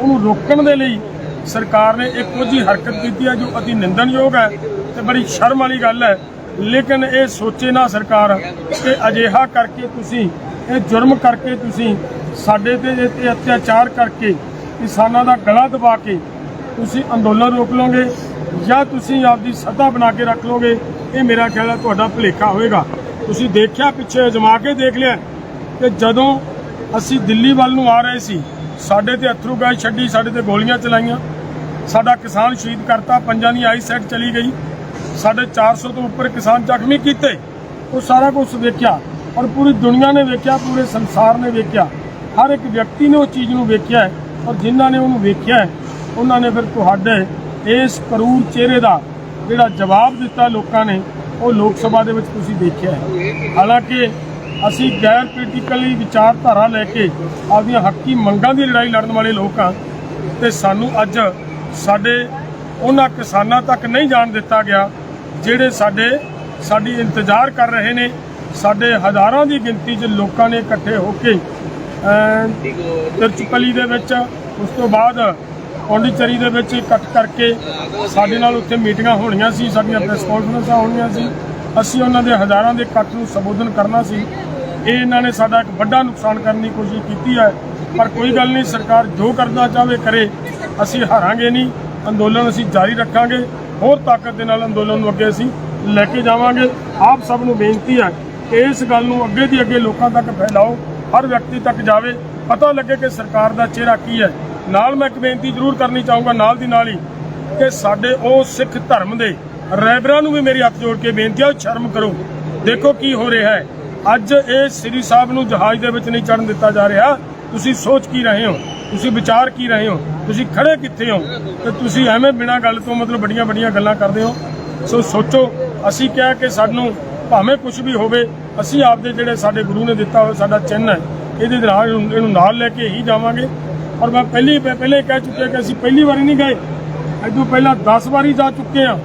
ਉਹਨੂੰ ਰੋਕਣ ਦੇ ਲਈ ਸਰਕਾਰ ਨੇ ਇੱਕ ਕੁਝ ਹੀ ਹਰਕਤ ਕੀਤੀ ਹੈ ਜੋ ਅਤੀ ਨਿੰਦਣਯੋਗ ਹੈ ਤੇ ਬੜੀ ਸ਼ਰਮ ਵਾਲੀ ਗੱਲ ਹੈ। ਲੇਕਿਨ ਇਹ ਸੋਚੇ ਨਾ ਸਰਕਾਰ ਕਿ ਅਜਿਹਾ ਕਰਕੇ ਤੁਸੀਂ, ਇਹ ਜੁਰਮ ਕਰਕੇ ਤੁਸੀਂ ਸਾਡੇ ਤੇ ਇਹ ਅਤਿਆਚਾਰ ਕਰਕੇ ਕਿਸਾਨਾਂ ਦਾ ਗਲਾ ਦਬਾ ਕੇ ਤੁਸੀਂ ਅੰਦੋਲਨ ਰੋਕ ਲਓਗੇ ਜਾਂ ਤੁਸੀਂ ਆਪਦੀ ਸੱਦਾ ਬਣਾ ਕੇ ਰੱਖ ਲਓਗੇ, ਇਹ ਮੇਰਾ ਖਿਆਲ ਹੈ ਤੁਹਾਡਾ ਭੁਲੇਖਾ ਹੋਏਗਾ ਤੁਸੀਂ ਦੇਖਿਆ ਪਿੱਛੇ ਅਜਮਾ ਕੇ ਦੇਖ ਲਿਆ ਕਿ ਜਦੋਂ ਅਸੀਂ ਦਿੱਲੀ ਵੱਲ ਨੂੰ ਆ ਰਹੇ ਸੀ, ਸਾਡੇ ਤੇ ਅਥਰੂ ਗੈਸ ਛੱਡੀ, ਸਾਡੇ ਤੇ ਗੋਲੀਆਂ ਚਲਾਈਆਂ। ਸਾਡਾ ਕਿਸਾਨ ਸ਼ਹੀਦ ਕਰਤਾ, ਪੰਜਾਂ ਦੀ ਆਈ ਸੈਟ ਚਲੀ ਗਈ। ਸਾਡੇ 400 ਤੋਂ ਉੱਪਰ ਕਿਸਾਨ ਜ਼ਖਮੀ ਕੀਤੇ। ਉਹ ਸਾਰਾ ਕੁਝ ਵੇਖਿਆ ਔਰ ਪੂਰੀ ਦੁਨੀਆ ਨੇ ਵੇਖਿਆ, ਪੂਰੇ ਸੰਸਾਰ ਨੇ ਵੇਖਿਆ। ਹਰ ਇੱਕ ਵਿਅਕਤੀ ਨੇ ਉਹ ਚੀਜ਼ ਨੂੰ ਵੇਖਿਆ ਹੈ ਔਰ ਜਿਨ੍ਹਾਂ ਨੇ ਉਹਨੂੰ ਵੇਖਿਆ ਹੈ, ਉਹਨਾਂ ਨੇ ਫਿਰ ਤੁਹਾਡੇ ਇਸ ਕਰੂਰ ਚਿਹਰੇ ਦਾ ਜਿਹੜਾ ਜਵਾਬ ਦਿੱਤਾ ਲੋਕਾਂ ਨੇ, ਉਹ ਲੋਕ ਸਭਾ ਦੇ ਵਿੱਚ ਤੁਸੀਂ ਦੇਖਿਆ ਹੈ। ਹਾਲਾਂਕਿ ਅਸੀਂ ਗੈਰ ਪੋਲੀਟੀਕਲੀ ਵਿਚਾਰਧਾਰਾ ਲੈ ਕੇ ਆਪਦੀਆਂ ਹੱਕੀ ਮੰਗਾਂ ਦੀ ਲੜਾਈ ਲੜਨ ਵਾਲੇ ਲੋਕ ਹਾਂ ਤੇ ਸਾਨੂੰ ਅੱਜ ਸਾਡੇ ਉਹਨਾਂ ਕਿਸਾਨਾਂ ਤੱਕ ਨਹੀਂ ਜਾਣ ਦਿੱਤਾ ਗਿਆ ਜਿਹੜੇ ਸਾਡੇ ਸਾਡੀ ਇੰਤਜ਼ਾਰ ਕਰ ਰਹੇ ਨੇ ਸਾਡੇ ਹਜ਼ਾਰਾਂ ਦੀ ਗਿਣਤੀ 'ਚ ਲੋਕਾਂ ਨੇ ਇਕੱਠੇ ਹੋ ਕੇ ਤਿਰਚਪਲੀ ਦੇ ਵਿੱਚ ਉਸ ਤੋਂ ਬਾਅਦ ਪੌਂਡੀਚੇਰੀ ਦੇ ਵਿੱਚ ਇਕੱਠ ਕਰਕੇ ਸਾਡੇ ਨਾਲ ਉੱਥੇ ਮੀਟਿੰਗਾਂ ਹੋਣੀਆਂ ਸੀ ਸਾਡੀਆਂ ਪ੍ਰੈਸ ਕਾਨਫਰੰਸਾਂ ਹੋਣੀਆਂ ਸੀ। ਅਸੀਂ ਉਹਨਾਂ ਦੇ ਹਜ਼ਾਰਾਂ ਦੇ ਇਕੱਠ ਨੂੰ ਸੰਬੋਧਨ ਕਰਨਾ ਸੀ। ਇਹ ਇਹਨਾਂ ਨੇ ਸਾਡਾ ਇੱਕ ਵੱਡਾ ਨੁਕਸਾਨ ਕਰਨ ਦੀ ਕੋਸ਼ਿਸ਼ ਕੀਤੀ ਹੈ। ਪਰ ਕੋਈ ਗੱਲ ਨਹੀਂ ਸਰਕਾਰ ਜੋ ਕਰਨਾ ਚਾਹਵੇ ਕਰੇ। ਅਸੀਂ ਹਾਰਾਂਗੇ ਨਹੀਂ, ਅੰਦੋਲਨ ਅਸੀਂ ਜਾਰੀ ਰੱਖਾਂਗੇ, ਹੋਰ ਤਾਕਤ ਦੇ ਨਾਲ ਅੰਦੋਲਨ ਨੂੰ ਅੱਗੇ ਅਸੀਂ ਲੈ ਕੇ ਜਾਵਾਂਗੇ। ਆਪ ਸਭ ਨੂੰ ਬੇਨਤੀ ਹੈ ਕਿ ਇਸ ਗੱਲ ਨੂੰ ਅੱਗੇ ਦੀ ਅੱਗੇ ਲੋਕਾਂ ਤੱਕ ਫੈਲਾਓ, ਹਰ ਵਿਅਕਤੀ ਤੱਕ ਜਾਵੇ। ਪਤਾ ਲੱਗੇ ਕਿ ਸਰਕਾਰ ਦਾ ਚਿਹਰਾ ਕੀ ਹੈ। ਨਾਲ ਮੈਂ ਇੱਕ ਬੇਨਤੀ ਜ਼ਰੂਰ ਕਰਨੀ ਚਾਹੂੰਗਾ, ਨਾਲ ਦੀ ਨਾਲ ਹੀ, ਕਿ ਸਾਡੇ ਉਹ ਸਿੱਖ ਧਰਮ ਦੇ ਰਹਿਬਰਾਂ ਨੂੰ ਵੀ ਮੇਰੀ ਹੱਥ ਜੋੜ ਕੇ ਬੇਨਤੀ ਆ ਸ਼ਰਮ ਕਰੋ। ਦੇਖੋ ਕੀ ਹੋ ਰਿਹਾ ਹੈ। ਅੱਜ ਇਹ ਸ੍ਰੀ ਸਾਹਿਬ ਨੂੰ ਜਹਾਜ਼ ਦੇ ਵਿੱਚ ਨਹੀਂ ਚੜਨ ਦਿੱਤਾ ਜਾ ਰਿਹਾ। ਤੁਸੀਂ ਸੋਚ ਕੀ ਰਹੇ ਹੋ? ਤੁਸੀਂ ਵਿਚਾਰ ਕੀ ਰਹੇ ਹੋ? ਤੁਸੀਂ ਖੜੇ ਕਿੱਥੇ ਹੋ? ਤੇ ਤੁਸੀਂ ਐਵੇਂ ਬਿਨਾਂ ਗੱਲ ਤੋਂ ਮਤਲਬ ਵੱਡੀਆਂ ਵੱਡੀਆਂ ਗੱਲਾਂ ਕਰਦੇ ਹੋ? ਸੋ ਸੋਚੋ, ਅਸੀਂ ਕਿਹਾ ਕਿ ਸਾਨੂੰ ਭਾਵੇਂ ਕੁਝ ਵੀ ਹੋਵੇ, ਅਸੀਂ ਆਪਦੇ ਜਿਹੜੇ ਸਾਡੇ ਗੁਰੂ ਨੇ ਦਿੱਤਾ ਹੋਇਆ ਸਾਡਾ ਚਿੰਨ੍ਹ ਹੈ, ਇਹਦੇ ਨਾਲ ਇਹਨੂੰ ਨਾਲ ਲੈ ਕੇ ਹੀ ਜਾਵਾਂਗੇ। ਔਰ ਮੈਂ ਪਹਿਲੀ ਪਹਿਲੇ ਕਹਿ ਚੁੱਕਿਆ ਕਿ ਅਸੀਂ ਪਹਿਲੀ ਵਾਰੀ ਨਹੀਂ ਗਏ। ਇਦੋਂ ਪਹਿਲਾਂ 10 ਵਾਰੀ ਜਾ ਚੁੱਕੇ ਹਾਂ।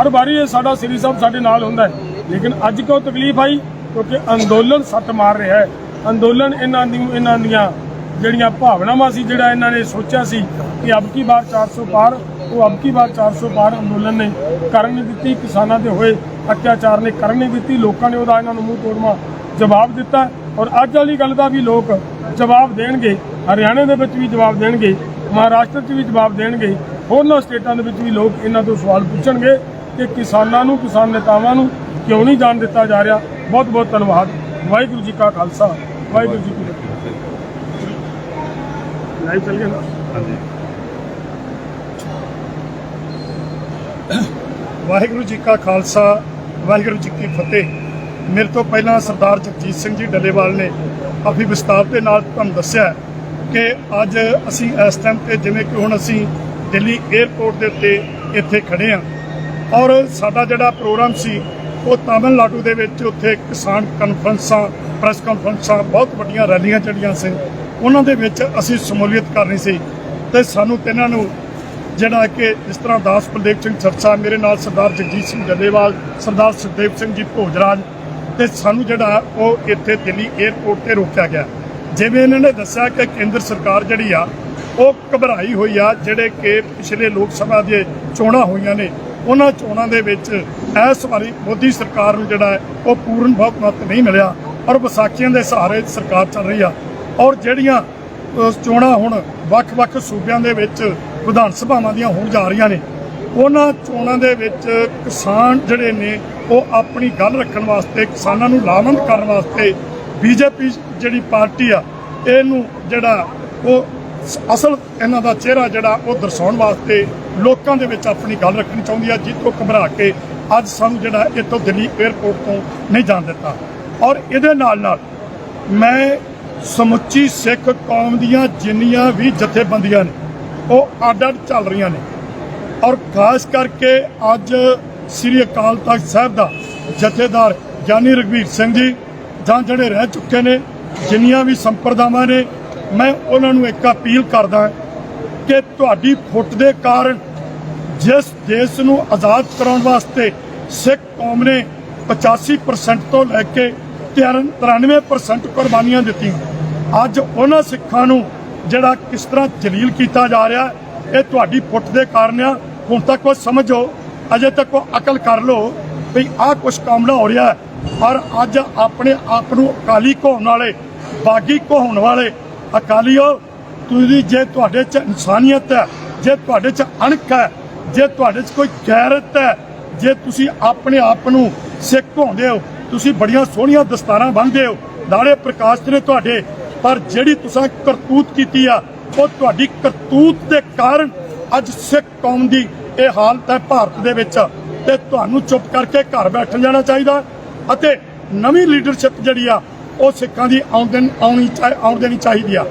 ਹਰ ਵਾਰੀ ਇਹ ਸਾਡਾ ਸ੍ਰੀ ਸਾਹਿਬ ਸਾਡੇ ਨਾਲ ਹੁੰਦਾ ਹੈ। ਲੇਕਿਨ ਅੱਜ ਕਿਉਂ ਤਕਲੀਫ ਆਈ? ਕਿਉਂਕਿ ਅੰਦੋਲਨ ਸੱਟ ਮਾਰ ਰਿਹਾ ਹੈ। ਅੰਦੋਲਨ ਇਹਨਾਂ ਦੀ ਇਹਨਾਂ ਦੀਆਂ ਜਿਹੜੀਆਂ ਭਾਵਨਾਵਾਂ ਸੀ, ਜਿਹੜਾ ਇਹਨਾਂ ਨੇ ਸੋਚਿਆ ਸੀ ਕਿ ਅਬ ਕੀ ਬਾਰ 400 ਪਾਰ, ਉਹ ਅਬ ਕੀ ਬਾਰ 400 ਪਾਰ ਅੰਦੋਲਨ ਨੇ ਕਰਨ ਨਹੀਂ ਦਿੱਤੀ, ਕਿਸਾਨਾਂ ਦੇ ਹੋਏ ਅਤਿਆਚਾਰ ਨੇ ਕਰਨ ਨਹੀਂ ਦਿੱਤੀ, ਲੋਕਾਂ ਨੇ ਉਹਦਾ ਇਹਨਾਂ ਨੂੰ ਮੂੰਹ ਤੋੜਵਾ ਜਵਾਬ ਦਿੱਤਾ ਔਰ ਅੱਜ ਵਾਲੀ ਗੱਲ ਦਾ ਵੀ ਲੋਕ ਜਵਾਬ ਦੇਣਗੇ, ਹਰਿਆਣੇ ਦੇ ਵਿੱਚ ਵੀ ਜਵਾਬ ਦੇਣਗੇ, ਮਹਾਰਾਸ਼ਟਰ 'ਚ ਵੀ ਜਵਾਬ ਦੇਣਗੇ, ਹੋਰਨਾਂ ਸਟੇਟਾਂ ਦੇ ਵਿੱਚ ਵੀ ਲੋਕ ਇਹਨਾਂ ਤੋਂ ਸਵਾਲ ਪੁੱਛਣਗੇ ਕਿ ਕਿਸਾਨਾਂ ਨੂੰ, ਕਿਸਾਨ ਨੇਤਾਵਾਂ ਨੂੰ ਕਿਉਂ ਨਹੀਂ ਜਾਣ ਦਿੱਤਾ ਜਾ ਰਿਹਾ? ਬਹੁਤ ਬਹੁਤ ਧੰਨਵਾਦ। ਵਾਹਿਗੁਰੂ ਜੀ ਕਾ ਖਾਲਸਾ। ਵਾਹਿਗੁਰੂ ਜੀ ਕੀ ਫਤਿਹ। ਲਾਈਵ ਚੱਲ ਗਿਆ ਨਾ? ਵਾਹਿਗੁਰੂ ਜੀ ਕਾ ਖਾਲਸਾ ਵਾਹਿਗੁਰੂ ਜੀ ਕੀ ਫਤਿਹ। ਮੇਰੇ ਤੋਂ ਪਹਿਲਾਂ ਸਰਦਾਰ ਜਗਜੀਤ ਸਿੰਘ ਜੀ ਡੱਲੇਵਾਲ ਨੇ ਕਾਫੀ ਵਿਸਤਾਰ ਦੇ ਨਾਲ ਤੁਹਾਨੂੰ ਦੱਸਿਆ ਕਿ ਅੱਜ ਅਸੀਂ ਇਸ ਟਾਈਮ ਤੇ ਜਿਵੇਂ ਕਿ ਹੁਣ ਅਸੀਂ ਦਿੱਲੀ 에ਅਰਪੋਰਟ ਦੇ ਉੱਤੇ ਇੱਥੇ ਖੜੇ ਹਾਂ। ਔਰ ਸਾਡਾ ਜਿਹੜਾ ਪ੍ਰੋਗਰਾਮ ਸੀ ਉਹ ਤਾਮਿਲਨਾਡੂ ਦੇ ਵਿੱਚ ਉੱਥੇ ਕਿਸਾਨ ਕਾਨਫਰੰਸਾਂ ਪ੍ਰੈਸ ਕਾਨਫਰੰਸਾਂ ਬਹੁਤ ਵੱਡੀਆਂ ਰੈਲੀਆਂ ਚੱਲੀਆਂ ਸੀ, ਉਹਨਾਂ ਦੇ ਵਿੱਚ ਅਸੀਂ ਸ਼ਮੂਲੀਅਤ ਕਰਨੀ ਸੀ। ਤੇ ਸਾਨੂੰ ਤਿੰਨਾਂ ਨੂੰ ਜਿਹੜਾ ਕਿ ਜਿਸ ਤਰ੍ਹਾਂ ਦਾਸ ਬਲਦੇਵ ਸਿੰਘ ਸਰਸਾ ਮੇਰੇ ਨਾਲ ਸਰਦਾਰ ਜਗਜੀਤ ਸਿੰਘ ਜੱਲੇਵਾਲ, ਸਰਦਾਰ ਸੁਖਦੇਵ ਸਿੰਘ ਜੀ ਭੋਜਰਾਜ, ਤੇ ਸਾਨੂੰ ਜਿਹੜਾ ਉਹ ਇੱਥੇ ਦਿੱਲੀ 에ਅਰਪੋਰਟ ਤੇ ਰੋਕਿਆ ਗਿਆ। ਜਿਵੇਂ ਇਹਨਾਂ ਨੇ ਦੱਸਿਆ ਕਿ ਕੇਂਦਰ ਸਰਕਾਰ ਜਿਹੜੀ ਆ, ਉਹ ਘਬਰਾਈ ਹੋਈ ਆ, ਜਿਹੜੇ ਕਿ ਪਿਛਲੇ ਲੋਕ ਸਭਾ ਦੇ ਚੋਣਾਂ ਹੋਈਆਂ ਨੇ ਉਹਨਾਂ ਚੋਣਾਂ ਦੇ ਵਿੱਚ ਇਸ ਵਾਰੀ ਮੋਦੀ ਸਰਕਾਰ ਨੂੰ ਜਿਹੜਾ ਹੈ, ਉਹ ਪੂਰਨ ਬਹੁਮਤ ਨਹੀਂ ਮਿਲਿਆ। ਔਰ ਵਿਸਾਖੀਆਂ ਦੇ ਸਹਾਰੇ ਸਰਕਾਰ ਚੱਲ ਰਹੀ ਆ। ਔਰ ਜਿਹੜੀਆਂ ਚੋਣਾਂ ਹੁਣ ਵੱਖ-ਵੱਖ ਸੂਬਿਆਂ ਦੇ ਵਿੱਚ ਵਿਧਾਨ ਸਭਾਵਾਂ ਦੀਆਂ ਹੋਣ ਜਾ ਰਹੀਆਂ ਨੇ, ਉਹਨਾਂ ਚੋਣਾਂ ਦੇ ਵਿੱਚ ਕਿਸਾਨ ਜਿਹੜੇ ਨੇ, ਉਹ ਆਪਣੀ ਗੱਲ ਰੱਖਣ ਵਾਸਤੇ, ਕਿਸਾਨਾਂ ਨੂੰ ਲਾਮਬੰਦ ਕਰਨ ਵਾਸਤੇ ਬੀਜੇਪੀ ਜਿਹੜੀ ਪਾਰਟੀ ਆ, ਇਹਨੂੰ ਜਿਹੜਾ ਉਹ ਅਸਲ ਇਹਨਾਂ ਦਾ ਚਿਹਰਾ ਜਿਹੜਾ ਉਹ ਦਰਸਾਉਣ ਵਾਸਤੇ ਲੋਕਾਂ ਦੇ ਵਿੱਚ ਆਪਣੀ ਗੱਲ ਰੱਖਣੀ ਚਾਹੁੰਦੀ ਆ, ਜਿੱਥੋਂ ਘਬਰਾ ਕੇ ਅੱਜ ਸਾਨੂੰ ਜਿਹੜਾ ਇੱਥੋਂ ਦਿੱਲੀ 에ਅਰਪੋਰਟ ਤੋਂ ਨਹੀਂ ਜਾਣ ਦਿੱਤਾ। ਔਰ ਇਹਦੇ ਨਾਲ ਨਾਲ ਮੈਂ ਸਮੁੱਚੀ ਸਿੱਖ ਕੌਮ ਦੀਆਂ ਜਿੰਨੀਆਂ ਵੀ ਜਥੇਬੰਦੀਆਂ ਨੇ, ਉਹ ਅੱਡ-ਅੱਡ ਚੱਲ ਰਹੀਆਂ ਨੇ। ਔਰ ਖਾਸ ਕਰਕੇ ਅੱਜ ਸ੍ਰੀ ਅਕਾਲ ਤਖਤ ਸਾਹਿਬ ਦਾ ਜਥੇਦਾਰ ਗਿਆਨੀ ਰਘਵੀਰ ਸਿੰਘ ਜੀ, ਜਾਂ ਜਿਹੜੇ ਰਹਿ ਚੁੱਕੇ ਨੇ, ਜਿੰਨੀਆਂ ਵੀ ਸੰਪਰਦਾਵਾਂ ਨੇ, ਮੈਂ ਉਹਨਾਂ ਨੂੰ ਇੱਕ ਅਪੀਲ ਕਰਦਾ ਕਿ ਤੁਹਾਡੀ ਫੁੱਟ ਦੇ ਕਾਰਨ ਜਿਸ ਦੇਸ਼ ਨੂੰ ਆਜ਼ਾਦ ਕਰਾਉਣ ਵਾਸਤੇ ਸਿੱਖ ਕੌਮ ਨੇ 85% ਤੋਂ ਲੈ ਕੇ 93% ਕੁਰਬਾਨੀਆਂ ਦਿੱਤੀਆਂ। ਅੱਜ ਉਹਨਾਂ ਸਿੱਖਾਂ ਨੂੰ ਜਿਹੜਾ ਕਿਸ ਤਰ੍ਹਾਂ ਜਲੀਲ ਕੀਤਾ ਜਾ ਰਿਹਾ, ਇਹ ਤੁਹਾਡੀ ਫੁੱਟ ਦੇ ਕਾਰਨ ਆ। ਹੁਣ ਤੱਕ ਉਹ ਸਮਝੋ, ਅਜੇ ਤੱਕ ਉਹ ਅਕਲ ਕਰ ਲਓ ਵੀ ਆਹ ਕੁਛ ਕੰਮ ਹੋ ਰਿਹਾ ਔਰ ਅੱਜ ਆਪਣੇ ਆਪ ਨੂੰ ਅਕਾਲੀ ਕਹਾਉਣ ਵਾਲੇ, ਬਾਗੀ ਕਹਾਉਣ ਵਾਲੇ ਅਕਾਲੀਓ ਤੁਸੀਂ ਜੇ ਤੁਹਾਡੇ 'ਚ ਇਨਸਾਨੀਅਤ ਹੈ, ਜੇ ਤੁਹਾਡੇ 'ਚ ਅਣਖ ਹੈ, ਜੇ ਤੁਹਾਡੇ 'ਚ ਕੋਈ ਗੈਰਤ ਹੈ, ਜੇ ਤੁਸੀਂ ਆਪਣੇ ਆਪ ਨੂੰ ਸਿੱਖ ਕਹਾਉਂਦੇ ਹੋ, ਤੁਸੀਂ ਬੜੀਆਂ ਸੋਹਣੀਆਂ ਦਸਤਾਰਾਂ ਬੰਨ੍ਹਦੇ ਹੋ ਦਾੜੇ ਪ੍ਰਕਾਸ਼ ਨੇ ਤੁਹਾਡੇ, ਪਰ ਜਿਹੜੀ ਤੁਸੀਂ ਕਰਤੂਤ ਕੀਤੀ ਆ, ਉਹ ਤੁਹਾਡੀ ਕਰਤੂਤ ਦੇ ਕਾਰਨ ਅੱਜ ਸਿੱਖ ਕੌਮ ਦੀ ਇਹ ਹਾਲਤ ਹੈ ਭਾਰਤ ਦੇ ਵਿੱਚ। ਤੇ ਤੁਹਾਨੂੰ ਚੁੱਪ ਕਰਕੇ ਘਰ ਬੈਠਣ ਜਾਣਾ ਚਾਹੀਦਾ ਅਤੇ ਨਵੀਂ ਲੀਡਰਸ਼ਿਪ ਜਿਹੜੀ ਆ, ਉਹ ਸਿੱਖਾਂ ਦੀ ਆਉਣ ਆਉਣ ਦੇਣੀ ਚਾਹੀਦੀ ਆ।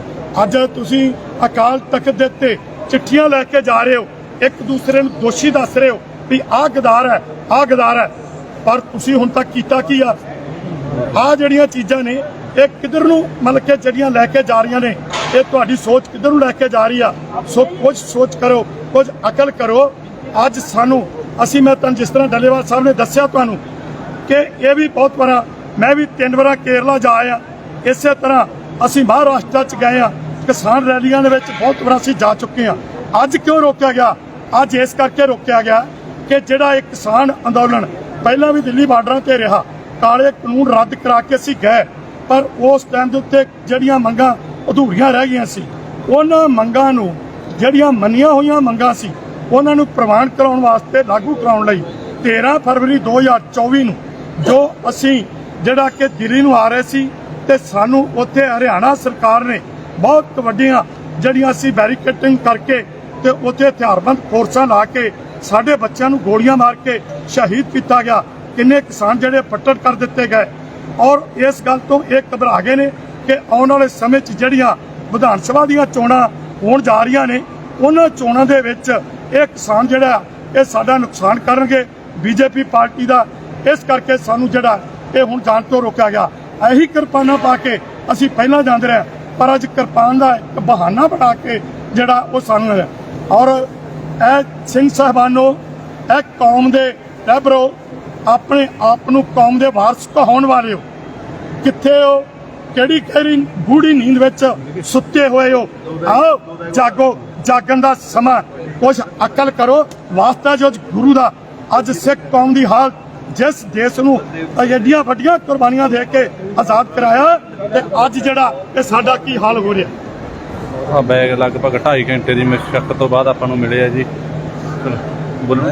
ਅੱਜ ਤੁਸੀਂ ਅਕਾਲ ਤਖਤ ਦੇ ਉੱਤੇ ਚਿੱਠੀਆਂ ਲੈ ਕੇ ਜਾ ਰਹੇ ਹੋ। ਇੱਕ ਦੂਸਰੇ ਨੂੰ ਦੋਸ਼ੀ ਦੱਸ ਰਹੇ ਹੋ ਵੀ ਆਹ ਗਦਾਰ ਹੈ, ਆਹ ਗਦਾਰ ਹੈ। ਪਰ ਤੁਸੀਂ ਹੁਣ ਤੱਕ ਕੀਤਾ ਕੀ ਆ? ਆ ਜਿਹੜੀਆਂ ਚੀਜ਼ਾਂ ਨੇ, ਇਹ ਕਿੱਧਰ ਨੂੰ ਮਤਲਬ ਕਿ ਜਿਹੜੀਆਂ ਲੈ ਕੇ ਜਾ ਰਹੀਆਂ ਨੇ, ਇਹ ਤੁਹਾਡੀ ਸੋਚ ਕਿੱਧਰ ਨੂੰ ਲੈ ਕੇ ਜਾ ਰਹੀ ਆ? ਸੋ ਕੁਝ ਸੋਚ ਕਰੋ, ਕੁਝ ਅਕਲ ਕਰੋ। ਅੱਜ ਸਾਨੂੰ, ਅਸੀਂ, ਮੈਂ ਤੁਹਾਨੂੰ ਜਿਸ ਤਰ੍ਹਾਂ ਡੱਲੇਵਾਲ ਸਾਹਿਬ ਨੇ ਦੱਸਿਆ ਤੁਹਾਨੂੰ ਕਿ ਇਹ ਵੀ ਬਹੁਤ ਵਾਰਾ, ਮੈਂ ਵੀ ਤਿੰਨ ਵਾਰਾ ਕੇਰਲਾ ਜਾ ਆਇਆ। ਇਸੇ ਤਰ੍ਹਾਂ ਅਸੀਂ ਮਹਾਰਾਸ਼ਟਰ ਚ ਗਏ ਆ। ਕਿਸਾਨ ਰੈਲੀਆਂ ਦੇ ਵਿੱਚ ਬਹੁਤ ਵਾਰ ਅਸੀਂ ਜਾ ਚੁੱਕੇ ਹਾਂ। ਅੱਜ ਕਿਉਂ ਰੋਕਿਆ ਗਿਆ? ਅੱਜ ਇਸ ਕਰਕੇ ਰੋਕਿਆ ਗਿਆ ਕਿ ਜਿਹੜਾ ਇਹ ਕਿਸਾਨ ਅੰਦੋਲਨ ਪਹਿਲਾਂ ਵੀ ਦਿੱਲੀ ਬਾਰਡਰਾਂ ਤੇ ਰਿਹਾ, ਕਾਲੇ ਕਾਨੂੰਨ ਰੱਦ ਕਰਾ ਕੇ ਅਸੀਂ ਗਏ, ਪਰ ਉਸ ਟਾਈਮ ਦੇ ਉੱਤੇ ਜਿਹੜੀਆਂ ਮੰਗਾਂ ਅਧੂਰੀਆਂ ਰਹਿ ਗਈਆਂ ਸੀ, ਉਹਨਾਂ ਮੰਗਾਂ ਨੂੰ ਜਿਹੜੀਆਂ ਮੰਨੀਆਂ ਹੋਈਆਂ ਮੰਗਾਂ ਸੀ, ਉਹਨਾਂ ਨੂੰ ਪ੍ਰਵਾਨ ਕਰਾਉਣ ਵਾਸਤੇ ਲਾਗੂ ਕਰਾਉਣ ਲਈ 13 ਫਰਵਰੀ 2024 ਨੂੰ ਜੋ ਅਸੀਂ ਜਿਹੜਾ ਕਿ ਦਿੱਲੀ ਨੂੰ ਆ ਰਹੇ ਸੀ ਤੇ ਸਾਨੂੰ ਉੱਥੇ ਹਰਿਆਣਾ ਸਰਕਾਰ ਨੇ ਬਹੁਤ ਵੱਡੀਆਂ ਜਿਹੜੀਆਂ ਅਸੀਂ ਬੈਰੀਕੇਟਿੰਗ ਕਰਕੇ ਤੇ ਉੱਥੇ ਹਥਿਆਰਬੰਦ ਫੋਰਸਾਂ ਲਾ ਕੇ ਸਾਡੇ ਬੱਚਿਆਂ ਨੂੰ ਗੋਲੀਆਂ ਮਾਰ ਕੇ ਸ਼ਹੀਦ ਕੀਤਾ ਗਿਆ। ਕਿੰਨੇ ਕਿਸਾਨ ਜਿਹੜੇ ਫੱਟੜ ਕਰ ਦਿੱਤੇ ਗਏ। ਔਰ ਇਸ ਗੱਲ ਤੋਂ ਇਹ ਘਬਰਾ ਗਏ ਨੇ ਕਿ ਆਉਣ ਵਾਲੇ ਸਮੇਂ 'ਚ ਜਿਹੜੀਆਂ ਵਿਧਾਨ ਸਭਾ ਦੀਆਂ ਚੋਣਾਂ ਹੋਣ ਜਾ ਰਹੀਆਂ ਨੇ, ਉਹਨਾਂ ਚੋਣਾਂ ਦੇ ਵਿੱਚ ਇਹ ਕਿਸਾਨ ਜਿਹੜਾ, ਇਹ ਸਾਡਾ ਨੁਕਸਾਨ ਕਰਨਗੇ ਬੀਜੇਪੀ ਪਾਰਟੀ ਦਾ। ਇਸ ਕਰਕੇ ਸਾਨੂੰ ਜਿਹੜਾ ਇਹ ਹੁਣ ਜਾਣ ਤੋਂ ਰੋਕਿਆ ਗਿਆ। ਇਹੀ ਕਿਰਪਾਨਾਂ ਪਾ ਕੇ ਅਸੀਂ ਪਹਿਲਾਂ ਜਾਂਦੇ ਰਹੇ। ਪਰ ਅੱਜ ਕਿਰਪਾਨ ਦਾ ਇੱਕ ਬਹਾਨਾ ਬਣਾ ਕੇ ਜਿਹੜਾ ਉਹ ਸਾਨੂੰ ਹੈ। ਔਰ ਇਹ ਸਿੰਘ ਸਾਹਿਬਾਨੋ, ਇਹ ਕੌਮ ਦੇ ਰਹਿਬਰੋ ਆਪਣੇ ਆਪ ਨੂੰ ਕੌਮ ਦੇ ਵਾਰਸ ਕਹਾਉਣ ਵਾਲੇ ਹੋ। ਕਿੱਥੇ ਹੋ? ਕਿਹੜੀ ਕਿਹੜੀ ਗੂੜੀ ਨੀਂਦ ਵਿੱਚ ਸੁੱਤੇ ਹੋਏ ਹੋ? ਆਓ, ਜਾਗੋ, ਜਾਗਣ ਦਾ ਸਮਾਂ। ਕੁਝ ਅਕਲ ਕਰੋ। ਵਾਸਤਾ ਜੋ ਗੁਰੂ ਦਾ, ਅੱਜ ਸਿੱਖ ਕੌਮ ਦੀ ਹਾਲਤ ਜਿਸ ਦੇਸ਼ ਨੂੰ ਐਡੀਆਂ ਵੱਡੀਆਂ ਕੁਰਬਾਨੀਆਂ ਦੇ ਕੇ ਆਜ਼ਾਦ ਕਰਾਇਆ ਤੇ ਅੱਜ ਜਿਹੜਾ ਇਹ ਸਾਡਾ ਕੀ ਹਾਲ ਹੋ ਰਿਹਾ? ਆ ਬੈਗ ਲਗਭਗ 2.5 ਘੰਟੇ ਦੀ ਮਸ਼ੱਕਤ ਤੋਂ ਬਾਅਦ ਆਪਾਂ ਨੂੰ ਮਿਲਿਆ ਜੀ। ਬੋਲੋ।